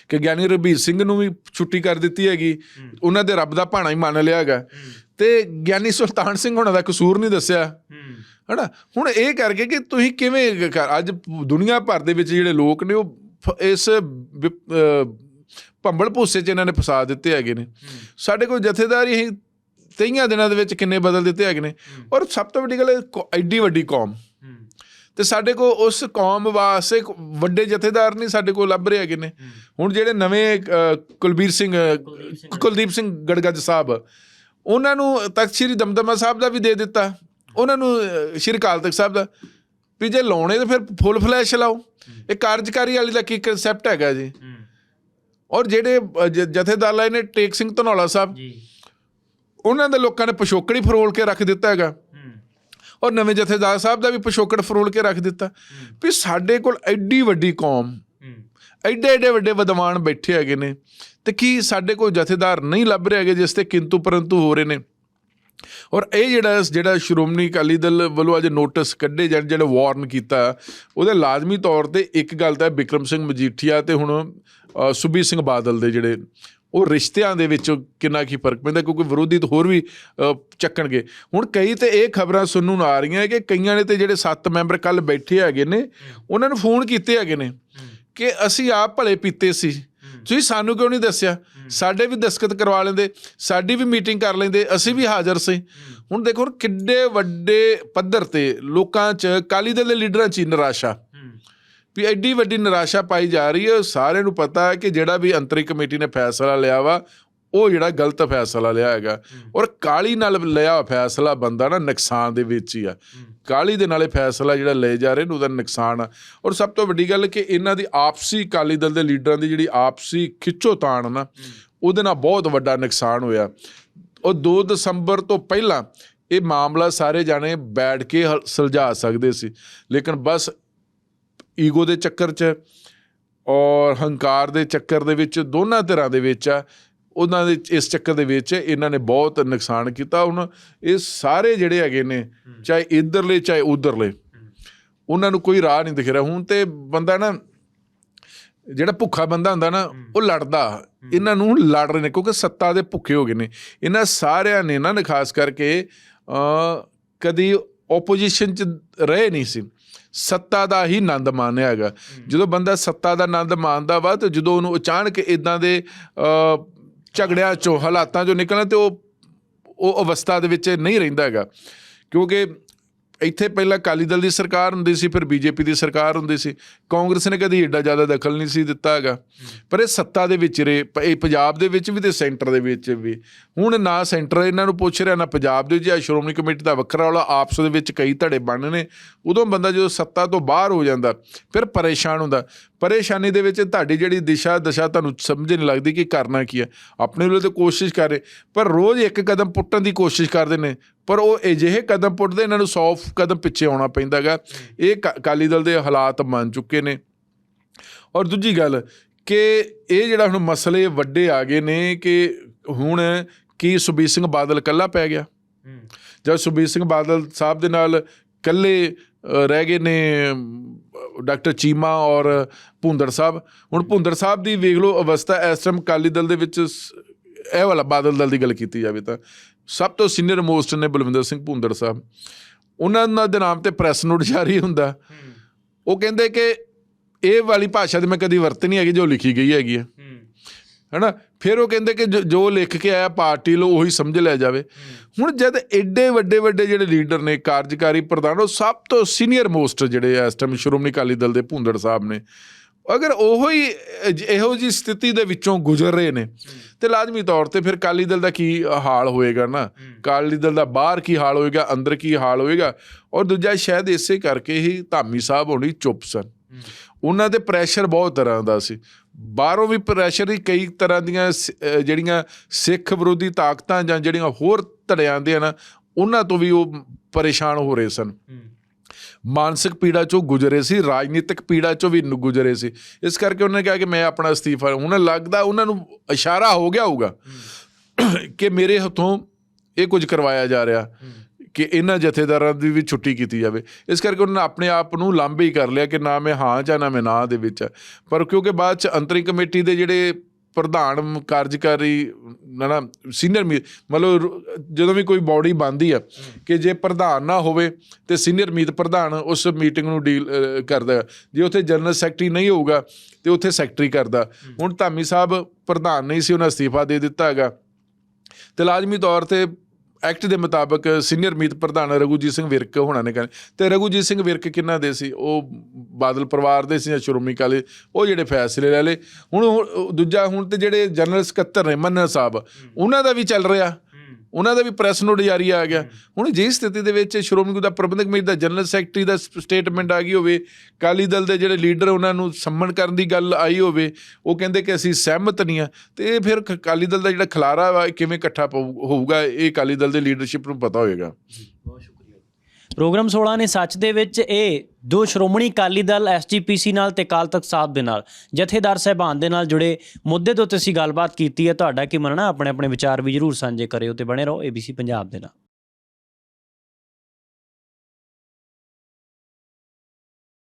ਕਿ ਗਿਆਨੀ ਰਬੀਰ ਸਿੰਘ ਨੂੰ ਵੀ ਛੁੱਟੀ ਕਰ ਦਿੱਤੀ ਹੈਗੀ। ਉਹਨਾਂ ਦੇ ਰੱਬ ਦਾ ਭਾਣਾ ਹੀ ਮੰਨ ਲਿਆ ਹੈਗਾ। ਤੇ ਗਿਆਨੀ ਸੁਲਤਾਨ ਸਿੰਘ ਉਹਨਾਂ ਦਾ ਕਸੂਰ ਨਹੀਂ ਦੱਸਿਆ। ਹਨਾ? ਹੁਣ ਇਹ ਕਰਕੇ ਕਿ ਤੁਸੀਂ ਕਿਵੇਂ ਕਰ- ਅੱਜ ਦੁਨੀਆ ਭਰ ਦੇ ਵਿੱਚ ਜਿਹੜੇ ਲੋਕ ਨੇ ਉਹ ਇਸ ਭੰਬਲ ਭੂਸੇ ਚ ਇਹਨਾਂ ਨੇ ਫਸਾ ਦਿੱਤੇ ਹੈਗੇ ਨੇ। ਸਾਡੇ ਕੋਲ ਜਥੇਦਾਰ ਹੀ ਤੇਈਆਂ ਦਿਨਾਂ ਦੇ ਵਿੱਚ ਕਿੰਨੇ ਬਦਲ ਦਿੱਤੇ ਹੈਗੇ ਨੇ। ਔਰ ਸਭ ਤੋਂ ਵੱਡੀ ਗੱਲ ਐਡੀ ਵੱਡੀ ਕੌਮ। ਤੇ ਸਾਡੇ ਕੋਲ ਉਸ ਕੌਮ ਵਾਸਤੇ ਵੱਡੇ ਜਥੇਦਾਰ ਨਹੀਂ ਸਾਡੇ ਕੋਲ ਲੱਭ ਰਹੇ ਹੈਗੇ ਨੇ। ਹੁਣ ਜਿਹੜੇ ਨਵੇਂ ਕੁਲਬੀਰ ਸਿੰਘ ਕੁਲਦੀਪ ਸਿੰਘ ਗੜਗੱਜ ਸਾਹਿਬ ਉਹਨਾਂ ਨੂੰ ਤਖਤ ਸ੍ਰੀ ਦਮਦਮਾ ਸਾਹਿਬ ਦਾ ਵੀ ਦੇ ਦਿੱਤਾ। ਉਹਨਾਂ ਨੂੰ ਸ੍ਰੀ ਅਕਾਲ ਤਖਤ ਸਾਹਿਬ ਦਾ। ਵੀ ਜੇ ਲਾਉਣੇ ਤਾਂ ਫਿਰ ਫੁੱਲ ਫਲੈਸ਼ ਲਾਓ। ਇਹ ਕਾਰਜਕਾਰੀ ਵਾਲੀ ਦਾ ਕੀ ਕਨਸੈਪਟ ਹੈਗਾ ਜੀ। ਔਰ ਜਿਹੜੇ ਜਥੇਦਾਰ ਨੇ ਟੇਕ ਸਿੰਘ ਧਨੌਲਾ ਸਾਹਿਬ। ਜੀ। ਉਹਨਾਂ ਦੇ ਲੋਕਾਂ ਨੇ ਪਿਛੋਕੜੀ ਫਰੋਲ ਕੇ ਰੱਖ ਦਿੱਤਾ ਹੈਗਾ। ਔਰ ਨਵੇਂ ਜਥੇਦਾਰ ਸਾਹਿਬ ਦਾ ਵੀ ਪਿਛੋਕੜ ਫਰੋਲ ਕੇ ਰੱਖ ਦਿੱਤਾ। ਵੀ ਸਾਡੇ ਕੋਲ ਐਡੀ ਵੱਡੀ ਕੌਮ ਐਡੇ ਐਡੇ ਵੱਡੇ ਵਿਦਵਾਨ ਬੈਠੇ ਹੈਗੇ ਨੇ ਤੇ ਕੀ ਸਾਡੇ ਕੋਲ ਜਥੇਦਾਰ ਨਹੀਂ ਲੱਭ ਰਹੇ ਹੈਗੇ ਜਿਸ ਤੇ ਕਿੰਤੂ ਪਰੰਤੂ ਹੋ ਰਹੇ ਨੇ? ਔਰ ਇਹ ਜਿਹੜਾ ਜਿਹੜਾ ਸ਼੍ਰੋਮਣੀ ਅਕਾਲੀ ਦਲ ਵੱਲੋਂ ਅੱਜ ਨੋਟਿਸ ਕੱਢੇ ਜਾਣ ਜਿਹੜਾ ਵਾਰਨ ਕੀਤਾ ਉਹਦੇ ਲਾਜ਼ਮੀ ਤੌਰ ਤੇ ਇੱਕ ਗੱਲ ਤਾਂ ਬਿਕਰਮ ਸਿੰਘ ਮਜੀਠੀਆ ਤੇ ਹੁਣ ਅ, ਸੁਬੀਰ ਸਿੰਘ ਬਾਦਲ ਦੇ ਜਿਹੜੇ ਉਹ ਰਿਸ਼ਤਿਆਂ ਦੇ ਵਿੱਚ ਕਿੰਨਾ ਕੀ ਫ਼ਰਕ ਪੈਂਦਾ ਕਿਉਂਕਿ ਵਿਰੋਧੀ ਤਾਂ ਹੋਰ ਵੀ ਚੱਕਣਗੇ। ਹੁਣ ਕਈ ਤੇ ਇਹ ਖਬਰਾਂ ਸੁਣਨ ਨੂੰ ਆ ਰਹੀਆਂ ਕਿ ਕਈਆਂ ਨੇ ਤੇ ਜਿਹੜੇ ਸੱਤ ਮੈਂਬਰ ਕੱਲ ਬੈਠੇ ਹੈਗੇ ਨੇ ਉਹਨਾਂ ਨੂੰ ਫੋਨ ਕੀਤੇ ਹੈਗੇ ਨੇ ਕਿ ਅਸੀਂ ਆਪ ਭਲੇ ਪੀਤੇ ਸੀ। ਤੁਸੀਂ ਸਾਨੂੰ ਕਿਉਂ ਨਹੀਂ ਦੱਸਿਆ? ਸਾਡੇ ਵੀ ਦਸਖਤ ਕਰਵਾ ਲੈਂਦੇ ਸਾਡੀ ਵੀ ਮੀਟਿੰਗ ਕਰ ਲੈਂਦੇ ਅਸੀਂ ਵੀ ਹਾਜ਼ਰ ਸੀ। ਹੁਣ ਦੇਖੋ ਕਿੱਡੇ ਵੱਡੇ ਪੱਧਰ ਤੇ ਲੋਕਾਂ 'ਚ ਕਾਲੀ ਦਲ ਦੇ ਲੀਡਰਾਂ 'ਚ ਨਿਰਾਸ਼ਾ। ਵੀ ਐਡੀ ਵੱਡੀ ਨਿਰਾਸ਼ਾ ਪਾਈ ਜਾ ਰਹੀ ਹੈ। ਸਾਰਿਆਂ ਨੂੰ ਪਤਾ ਹੈ ਕਿ ਜਿਹੜਾ ਵੀ ਅੰਤਰਿਕ ਕਮੇਟੀ ਨੇ ਫੈਸਲਾ ਲਿਆ ਵਾ ਉਹ ਜਿਹੜਾ ਗਲਤ ਫੈਸਲਾ ਲਿਆ ਹੈਗਾ। ਔਰ ਕਾਲੀ ਨਾਲ ਲਿਆ ਫੈਸਲਾ ਬੰਦਾ ਨਾ ਨੁਕਸਾਨ ਦੇ ਵਿੱਚ ਹੀ ਆ। ਕਾਲੀ ਦੇ ਨਾਲੇ ਫੈਸਲਾ ਜਿਹੜਾ ਲਏ ਜਾ ਰਹੇ ਨੇ ਉਹਦਾ ਨੁਕਸਾਨ ਆ। ਔਰ ਸਭ ਤੋਂ ਵੱਡੀ ਗੱਲ ਕਿ ਇਹਨਾਂ ਦੀ ਆਪਸੀ ਕਾਲੀ ਦਲ ਦੇ ਲੀਡਰਾਂ ਦੀ ਜਿਹੜੀ ਆਪਸੀ ਖਿੱਚੋਤਾਣ ਨਾ ਉਹਦੇ ਨਾਲ ਬਹੁਤ ਵੱਡਾ ਨੁਕਸਾਨ ਹੋਇਆ। ਉਹ 2 ਦਸੰਬਰ ਤੋਂ ਪਹਿਲਾਂ ਇਹ ਮਾਮਲਾ ਸਾਰੇ ਜਾਣੇ ਬੈਠ ਕੇ ਹਲ- ਸੁਲਝਾ ਸਕਦੇ ਸੀ। ਲੇਕਿਨ ਬਸ ਈਗੋ ਦੇ ਚੱਕਰ 'ਚ ਔਰ ਹੰਕਾਰ ਦੇ ਚੱਕਰ ਦੇ ਵਿੱਚ ਦੋਨਾਂ ਧਿਰਾਂ ਦੇ ਵਿੱਚ ਆ। ਉਹਨਾਂ ਦੇ ਇਸ ਚੱਕਰ ਦੇ ਵਿੱਚ ਇਹਨਾਂ ਨੇ ਬਹੁਤ ਨੁਕਸਾਨ ਕੀਤਾ। ਹੁਣ ਇਹ ਸਾਰੇ ਜਿਹੜੇ ਹੈਗੇ ਨੇ ਚਾਹੇ ਇਧਰਲੇ ਚਾਹੇ ਉਧਰਲੇ ਉਹਨਾਂ ਨੂੰ ਕੋਈ ਰਾਹ ਨਹੀਂ ਦਿਖ ਰਿਹਾ ਹੁਣ ਤੇ ਬੰਦਾ ਨਾ ਜਿਹੜਾ ਭੁੱਖਾ ਬੰਦਾ ਹੁੰਦਾ ਨਾ ਉਹ ਲੜਦਾ। ਇਹਨਾਂ ਨੂੰ ਲੜ ਰਹੇ ਨੇ ਕਿਉਂਕਿ ਸੱਤਾ ਦੇ ਭੁੱਖੇ ਹੋ ਗਏ ਨੇ। ਇਹਨਾਂ ਸਾਰਿਆਂ ਨੇ ਨਾ ਖਾਸ ਕਰਕੇ ਕਦੀ ਆਪੋਜੀਸ਼ਨ ਚ ਰਹੇ ਨਹੀਂ ਸੀ। ਸੱਤਾ ਦਾ ਹੀ ਆਨੰਦ ਮਾਣਿਆ ਹੈਗਾ। ਜਦੋਂ ਬੰਦਾ ਸੱਤਾ ਦਾ ਆਨੰਦ ਮਾਣਦਾ ਵਾ ਤੇ ਜਦੋਂ ਉਹਨੂੰ ਅਚਾਨਕ ਇਦਾਂ ਦੇ ਝਗੜਿਆਂ ਚੋਂ ਹਾਲਾਤਾਂ ਚੋਂ ਨਿਕਲਣਾ ਤੇ ਉਹ ਉਹ ਅਵਸਥਾ ਦੇ ਵਿੱਚ ਨਹੀਂ ਰਹਿੰਦਾ ਹੈਗਾ। ਕਿਉਂਕਿ ਇੱਥੇ ਪਹਿਲਾਂ ਅਕਾਲੀ ਦਲ ਦੀ ਸਰਕਾਰ ਹੁੰਦੀ ਸੀ, ਫਿਰ ਬੀਜੇਪੀ ਦੀ ਸਰਕਾਰ ਹੁੰਦੀ ਸੀ। ਕਾਂਗਰਸ ਨੇ ਕਦੀ ਏਡਾ ਜ਼ਿਆਦਾ ਦਖਲ ਨਹੀਂ ਸੀ ਦਿੱਤਾ ਹੈਗਾ। ਪਰ ਇਹ ਸੱਤਾ ਦੇ ਵਿੱਚ ਰਹੇ ਇਹ ਪੰਜਾਬ ਦੇ ਵਿੱਚ ਵੀ ਤੇ ਸੈਂਟਰ ਦੇ ਵਿੱਚ ਵੀ। ਹੁਣ ਨਾ ਸੈਂਟਰ ਇਹਨਾਂ ਨੂੰ ਪੁੱਛ ਰਿਹਾ, ਨਾ ਪੰਜਾਬ ਦੇ ਜਾਂ ਸ਼੍ਰੋਮਣੀ ਕਮੇਟੀ ਦਾ ਵੱਖਰਾ ਵਾਲਾ ਆਪਸ ਦੇ ਵਿੱਚ ਕਈ ਧੜੇ ਬਣਨੇ ਨੇ। ਉਦੋਂ ਬੰਦਾ ਜਦੋਂ ਸੱਤਾ ਤੋਂ ਬਾਹਰ ਹੋ ਜਾਂਦਾ, ਫਿਰ ਪਰੇਸ਼ਾਨ ਹੁੰਦਾ। ਪਰੇਸ਼ਾਨੀ ਦੇ ਵਿੱਚ ਤੁਹਾਡੀ ਜਿਹੜੀ ਦਿਸ਼ਾ ਦਸ਼ਾ ਤੁਹਾਨੂੰ ਸਮਝ ਨਹੀਂ ਲੱਗਦੀ ਕਿ ਕਰਨਾ ਕੀ ਹੈ। ਆਪਣੇ ਵੱਲੋਂ ਤਾਂ ਕੋਸ਼ਿਸ਼ ਕਰ ਰਹੇ ਪਰ ਰੋਜ਼ ਇੱਕ ਕਦਮ ਪੁੱਟਣ ਦੀ ਕੋਸ਼ਿਸ਼ ਕਰਦੇ ਨੇ। ਪਰ ਉਹ ਅਜਿਹੇ ਕਦਮ ਪੁੱਟਦੇ ਇਹਨਾਂ ਨੂੰ 100 ਕਦਮ ਪਿੱਛੇ ਆਉਣਾ ਪੈਂਦਾਗਾ ਇਹ ਕ- ਅਕਾਲੀ ਦਲ ਦੇ ਹਾਲਾਤ ਬਣ ਚੁੱਕੇ ਨੇ। ਔਰ ਦੂਜੀ ਗੱਲ ਕਿ ਇਹ ਜਿਹੜਾ ਹੁਣ ਮਸਲੇ ਵੱਡੇ ਆ ਗਏ ਨੇ ਕਿ ਹੁਣ ਕੀ ਸੁਬੀਰ ਸਿੰਘ ਬਾਦਲ ਕੱਲਾ ਪੈ ਗਿਆ? ਜਦ ਸੁਬੀਰ ਸਿੰਘ ਬਾਦਲ ਸਾਹਿਬ ਦੇ ਨਾਲ ਕੱਲੇ ਰਹਿ ਗਏ ਨੇ ਡਾਕਟਰ ਚੀਮਾ ਔਰ ਭੁੰਦੜ ਸਾਹਿਬ। ਹੁਣ ਭੁੰਦੜ ਸਾਹਿਬ ਦੀ ਵੇਖ ਲਓ ਅਵਸਥਾ ਇਸ ਟਾਈਮ ਅਕਾਲੀ ਦਲ ਦੇ ਵਿੱਚ ਇਹ ਵਾਲਾ ਬਾਦਲ ਦਲ ਦੀ ਗੱਲ ਕੀਤੀ ਜਾਵੇ ਤਾਂ ਸਭ ਤੋਂ ਸੀਨੀਅਰ ਮੋਸਟ ਨੇ ਬਲਵਿੰਦਰ ਸਿੰਘ ਭੁੰਦੜ ਸਾਹਿਬ। ਉਹਨਾਂ ਦੇ ਨਾਮ ਤੇ ਪ੍ਰੈਸ ਨੋਟ ਜਾਰੀ ਹੁੰਦਾ। ਉਹ ਕਹਿੰਦੇ ਕਿ ਇਹ ਵਾਲੀ ਭਾਸ਼ਾ ਤੇ ਮੈਂ ਕਦੀ ਵਰਤੀ ਨਹੀਂ ਹੈਗੀ ਜੋ ਲਿਖੀ ਗਈ ਹੈਗੀ ਹੈ। ਹੈਨਾ? ਫਿਰ ਉਹ ਕਹਿੰਦੇ ਕਿ ਜੋ- ਲਿਖ ਕੇ ਆਇਆ ਪਾਰਟੀ ਲੋ ਉਹੀ ਸਮਝ ਲਿਆ ਜਾਵੇ। ਹੁਣ ਜਦ ਐਡੇ ਵੱਡੇ ਵੱਡੇ ਜਿਹੜੇ ਲੀਡਰ ਨੇ ਕਾਰਜਕਾਰੀ ਪ੍ਰਧਾਨ ਉਹ ਸਭ ਤੋਂ ਸੀਨੀਅਰ ਮੋਸਟ ਜਿਹੜੇ ਇਸ ਟਾਈਮ ਸ਼੍ਰੋਮਣੀ ਅਕਾਲੀ ਦਲ ਦੇ ਭੁੰਦੜ ਸਾਹਿਬ ਨੇ ਅਗਰ ਉਹੋ ਹੀ ਇਹੋ ਜੀ ਸਥਿਤੀ ਦੇ ਵਿੱਚੋਂ ਗੁਜ਼ਰ ਰਹੇ ਨੇ ਤੇ ਲਾਜ਼ਮੀ ਤੌਰ ਤੇ ਫਿਰ ਅਕਾਲੀ ਦਲ ਦਾ ਕੀ ਹਾਲ ਹੋਏਗਾ ਨਾ? ਅਕਾਲੀ ਦਲ ਦਾ ਬਾਹਰ ਕੀ ਹਾਲ ਹੋਏਗਾ ਅੰਦਰ ਕੀ ਹਾਲ ਹੋਏਗਾ? ਔਰ ਦੂਜਾ ਸ਼ਾਇਦ ਇਸੇ ਕਰਕੇ ਹੀ ਧਾਮੀ ਸਾਹਿਬ ਹੋਣੀ ਚੁੱਪ ਸਨ। ਉਹਨਾਂ ਦੇ ਪ੍ਰੈਸ਼ਰ ਬਹੁਤ ਤਰ੍ਹਾਂ ਦਾ ਸੀ। ਬਾਹਰੋਂ ਵੀ ਪ੍ਰੈਸ਼ਰ ਹੀ ਕਈ ਤਰ੍ਹਾਂ ਦੀਆਂ ਜਿਹੜੀਆਂ ਸਿੱਖ ਵਿਰੋਧੀ ਤਾਕਤਾਂ ਜਾਂ ਜਿਹੜੀਆਂ ਹੋਰ ਧੜਿਆਂ ਦੇ ਨਾ ਉਹਨਾਂ ਤੋਂ ਵੀ ਉਹ ਪਰੇਸ਼ਾਨ ਹੋ ਰਹੇ ਸਨ। ਮਾਨਸਿਕ ਪੀੜਾ ਚੋਂ ਗੁਜ਼ਰੇ ਸੀ ਰਾਜਨੀਤਿਕ ਪੀੜਾ ਚੋਂ ਵੀ ਗੁਜ਼ਰੇ ਸੀ। ਇਸ ਕਰਕੇ ਉਹਨਾਂ ਨੇ ਕਿਹਾ ਕਿ ਮੈਂ ਆਪਣਾ ਅਸਤੀਫਾ ਹੁਣ ਲੱਗਦਾ ਉਹਨਾਂ ਨੂੰ ਇਸ਼ਾਰਾ ਹੋ ਗਿਆ ਹੋਊਗਾ ਕਿ ਮੇਰੇ ਹੱਥੋਂ ਇਹ ਕੁਝ ਕਰਵਾਇਆ ਜਾ ਰਿਹਾ। ਕਿ ਇਹਨਾਂ ਜਥੇਦਾਰਾਂ ਦੀ ਵੀ ਛੁੱਟੀ ਕੀਤੀ ਜਾਵੇ ਇਸ ਕਰਕੇ ਉਹਨਾਂ ਨੇ ਆਪਣੇ ਆਪ ਨੂੰ ਲਾਂਭੇ ਹੀ ਕਰ ਲਿਆ ਕਿ ਨਾ ਮੈਂ ਹਾਂ ਜਾਂ ਨਾ ਮੈਂ ਨਾ ਦੇ ਵਿੱਚ ਹਾਂ। ਪਰ ਕਿਉਂਕਿ ਬਾਅਦ ਚ ਅੰਤਰਿੰਗ ਕਮੇਟੀ ਦੇ ਜਿਹੜੇ ਪ੍ਰਧਾਨ, ਕਾਰਜਕਾਰੀ, ਨਾ ਨਾ ਸੀਨੀਅਰ ਮਤਲਬ ਜਦੋਂ ਵੀ ਕੋਈ ਬਾਡੀ ਬਣਦੀ ਆ ਕਿ ਜੇ ਪ੍ਰਧਾਨ ਨਾ ਹੋਵੇ ਤੇ ਸੀਨੀਅਰ ਮੀਤ ਪ੍ਰਧਾਨ ਉਸ ਮੀਟਿੰਗ ਨੂੰ ਡੀਲ ਕਰਦਾ ਹੈ। ਜੇ ਉੱਥੇ ਜਨਰਲ ਸੈਕਟਰੀ ਨਹੀਂ ਹੋਊਗਾ ਤੇ ਉੱਥੇ ਸੈਕਟਰੀ ਕਰਦਾ ਹੁਣ ਧਾਮੀ ਸਾਹਿਬ ਪ੍ਰਧਾਨ ਨਹੀਂ ਸੀ, ਉਹਨਾਂ ਅਸਤੀਫਾ ਦੇ ਦਿੱਤਾ ਹੈਗਾ ਤੇ ਲਾਜ਼ਮੀ ਤੌਰ ਤੇ ਐਕਟ ਦੇ ਮੁਤਾਬਕ ਸੀਨੀਅਰ ਮੀਤ ਪ੍ਰਧਾਨ ਰਘੂਜੀਤ ਸਿੰਘ ਵਿਰਕ ਹੋਣਾ ਨੇ ਕਹਿੰਦੇ ਤੇ ਰਘੂਜੀਤ ਸਿੰਘ ਵਿਰਕ ਕਿੰਨਾ ਦੇ ਸੀ? ਉਹ ਬਾਦਲ ਪਰਿਵਾਰ ਦੇ ਸੀ ਜਾਂ ਸ਼੍ਰੋਮਣੀ ਕਾਲੇ ਉਹ ਜਿਹੜੇ ਫੈਸਲੇ ਲੈ ਲਏ। ਹੁਣ ਦੂਜਾ ਹੁਣ ਤੇ ਜਿਹੜੇ ਜਨਰਲ ਸਕੱਤਰ ਨੇ ਮੰਨਾ ਸਾਹਿਬ, ਉਹਨਾਂ ਦਾ ਵੀ ਚੱਲ ਰਿਹਾ। ਉਹਨਾਂ ਦਾ ਵੀ ਪ੍ਰੈਸ ਨੋਟ ਜਾਰੀ ਆ ਗਿਆ। ਹੁਣ ਜੇ ਸਥਿਤੀ ਦੇ ਵਿੱਚ ਸ਼੍ਰੋਮਣੀ ਗੁਰਦੁਆਰਾ ਪ੍ਰਬੰਧਕ ਕਮੇਟੀ ਦਾ ਜਨਰਲ ਸੈਕਟਰੀ ਦਾ ਸਟੇਟਮੈਂਟ ਆ ਗਈ ਹੋਵੇ ਕਾਲੀ ਦਲ ਦੇ ਜਿਹੜੇ ਲੀਡਰ ਉਹਨਾਂ ਨੂੰ ਸੰਮਣ ਕਰਨ ਦੀ ਗੱਲ ਆਈ ਹੋਵੇ ਉਹ ਕਹਿੰਦੇ ਕਿ ਅਸੀਂ ਸਹਿਮਤ ਨਹੀਂ ਆ। ਤੇ ਇਹ ਫਿਰ ਕ- ਅਕਾਲੀ ਦਲ ਦਾ ਜਿਹੜਾ ਖਲਾਰਾ ਕਿਵੇਂ ਇਕੱਠਾ ਹੋਊਗਾ ਇਹ ਅਕਾਲੀ ਦਲ ਦੇ ਲੀਡਰਸ਼ਿਪ ਨੂੰ ਪਤਾ ਹੋਏਗਾ। ਪ੍ਰੋਗਰਾਮ 16 ਨੇ ਸੱਚ ਦੇ ਵਿੱਚ ਇਹ ਜੋ ਸ਼੍ਰੋਮਣੀ ਅਕਾਲੀ ਦਲ ਐਸਜੀਪੀਸੀ ਨਾਲ ਤੇ ਅਕਾਲ ਤਖਤ ਸਾਹਿਬ ਦੇ ਨਾਲ, ਜਥੇਦਾਰ ਸਹਿਬਾਨ ਦੇ ਨਾਲ ਜੁੜੇ ਮੁੱਦੇ ਤੋਂ ਤੁਸੀਂ ਗੱਲਬਾਤ ਕੀਤੀ ਹੈ। ਤੁਹਾਡਾ ਕੀ ਮੰਨਣਾ? ਆਪਣੇ ਆਪਣੇ ਵਿਚਾਰ ਵੀ ਜਰੂਰ ਸਾਂਝੇ ਕਰਿਓ ਤੇ ਬਣੇ ਰਹੋ ABC ਪੰਜਾਬ ਦੇ ਨਾਲ।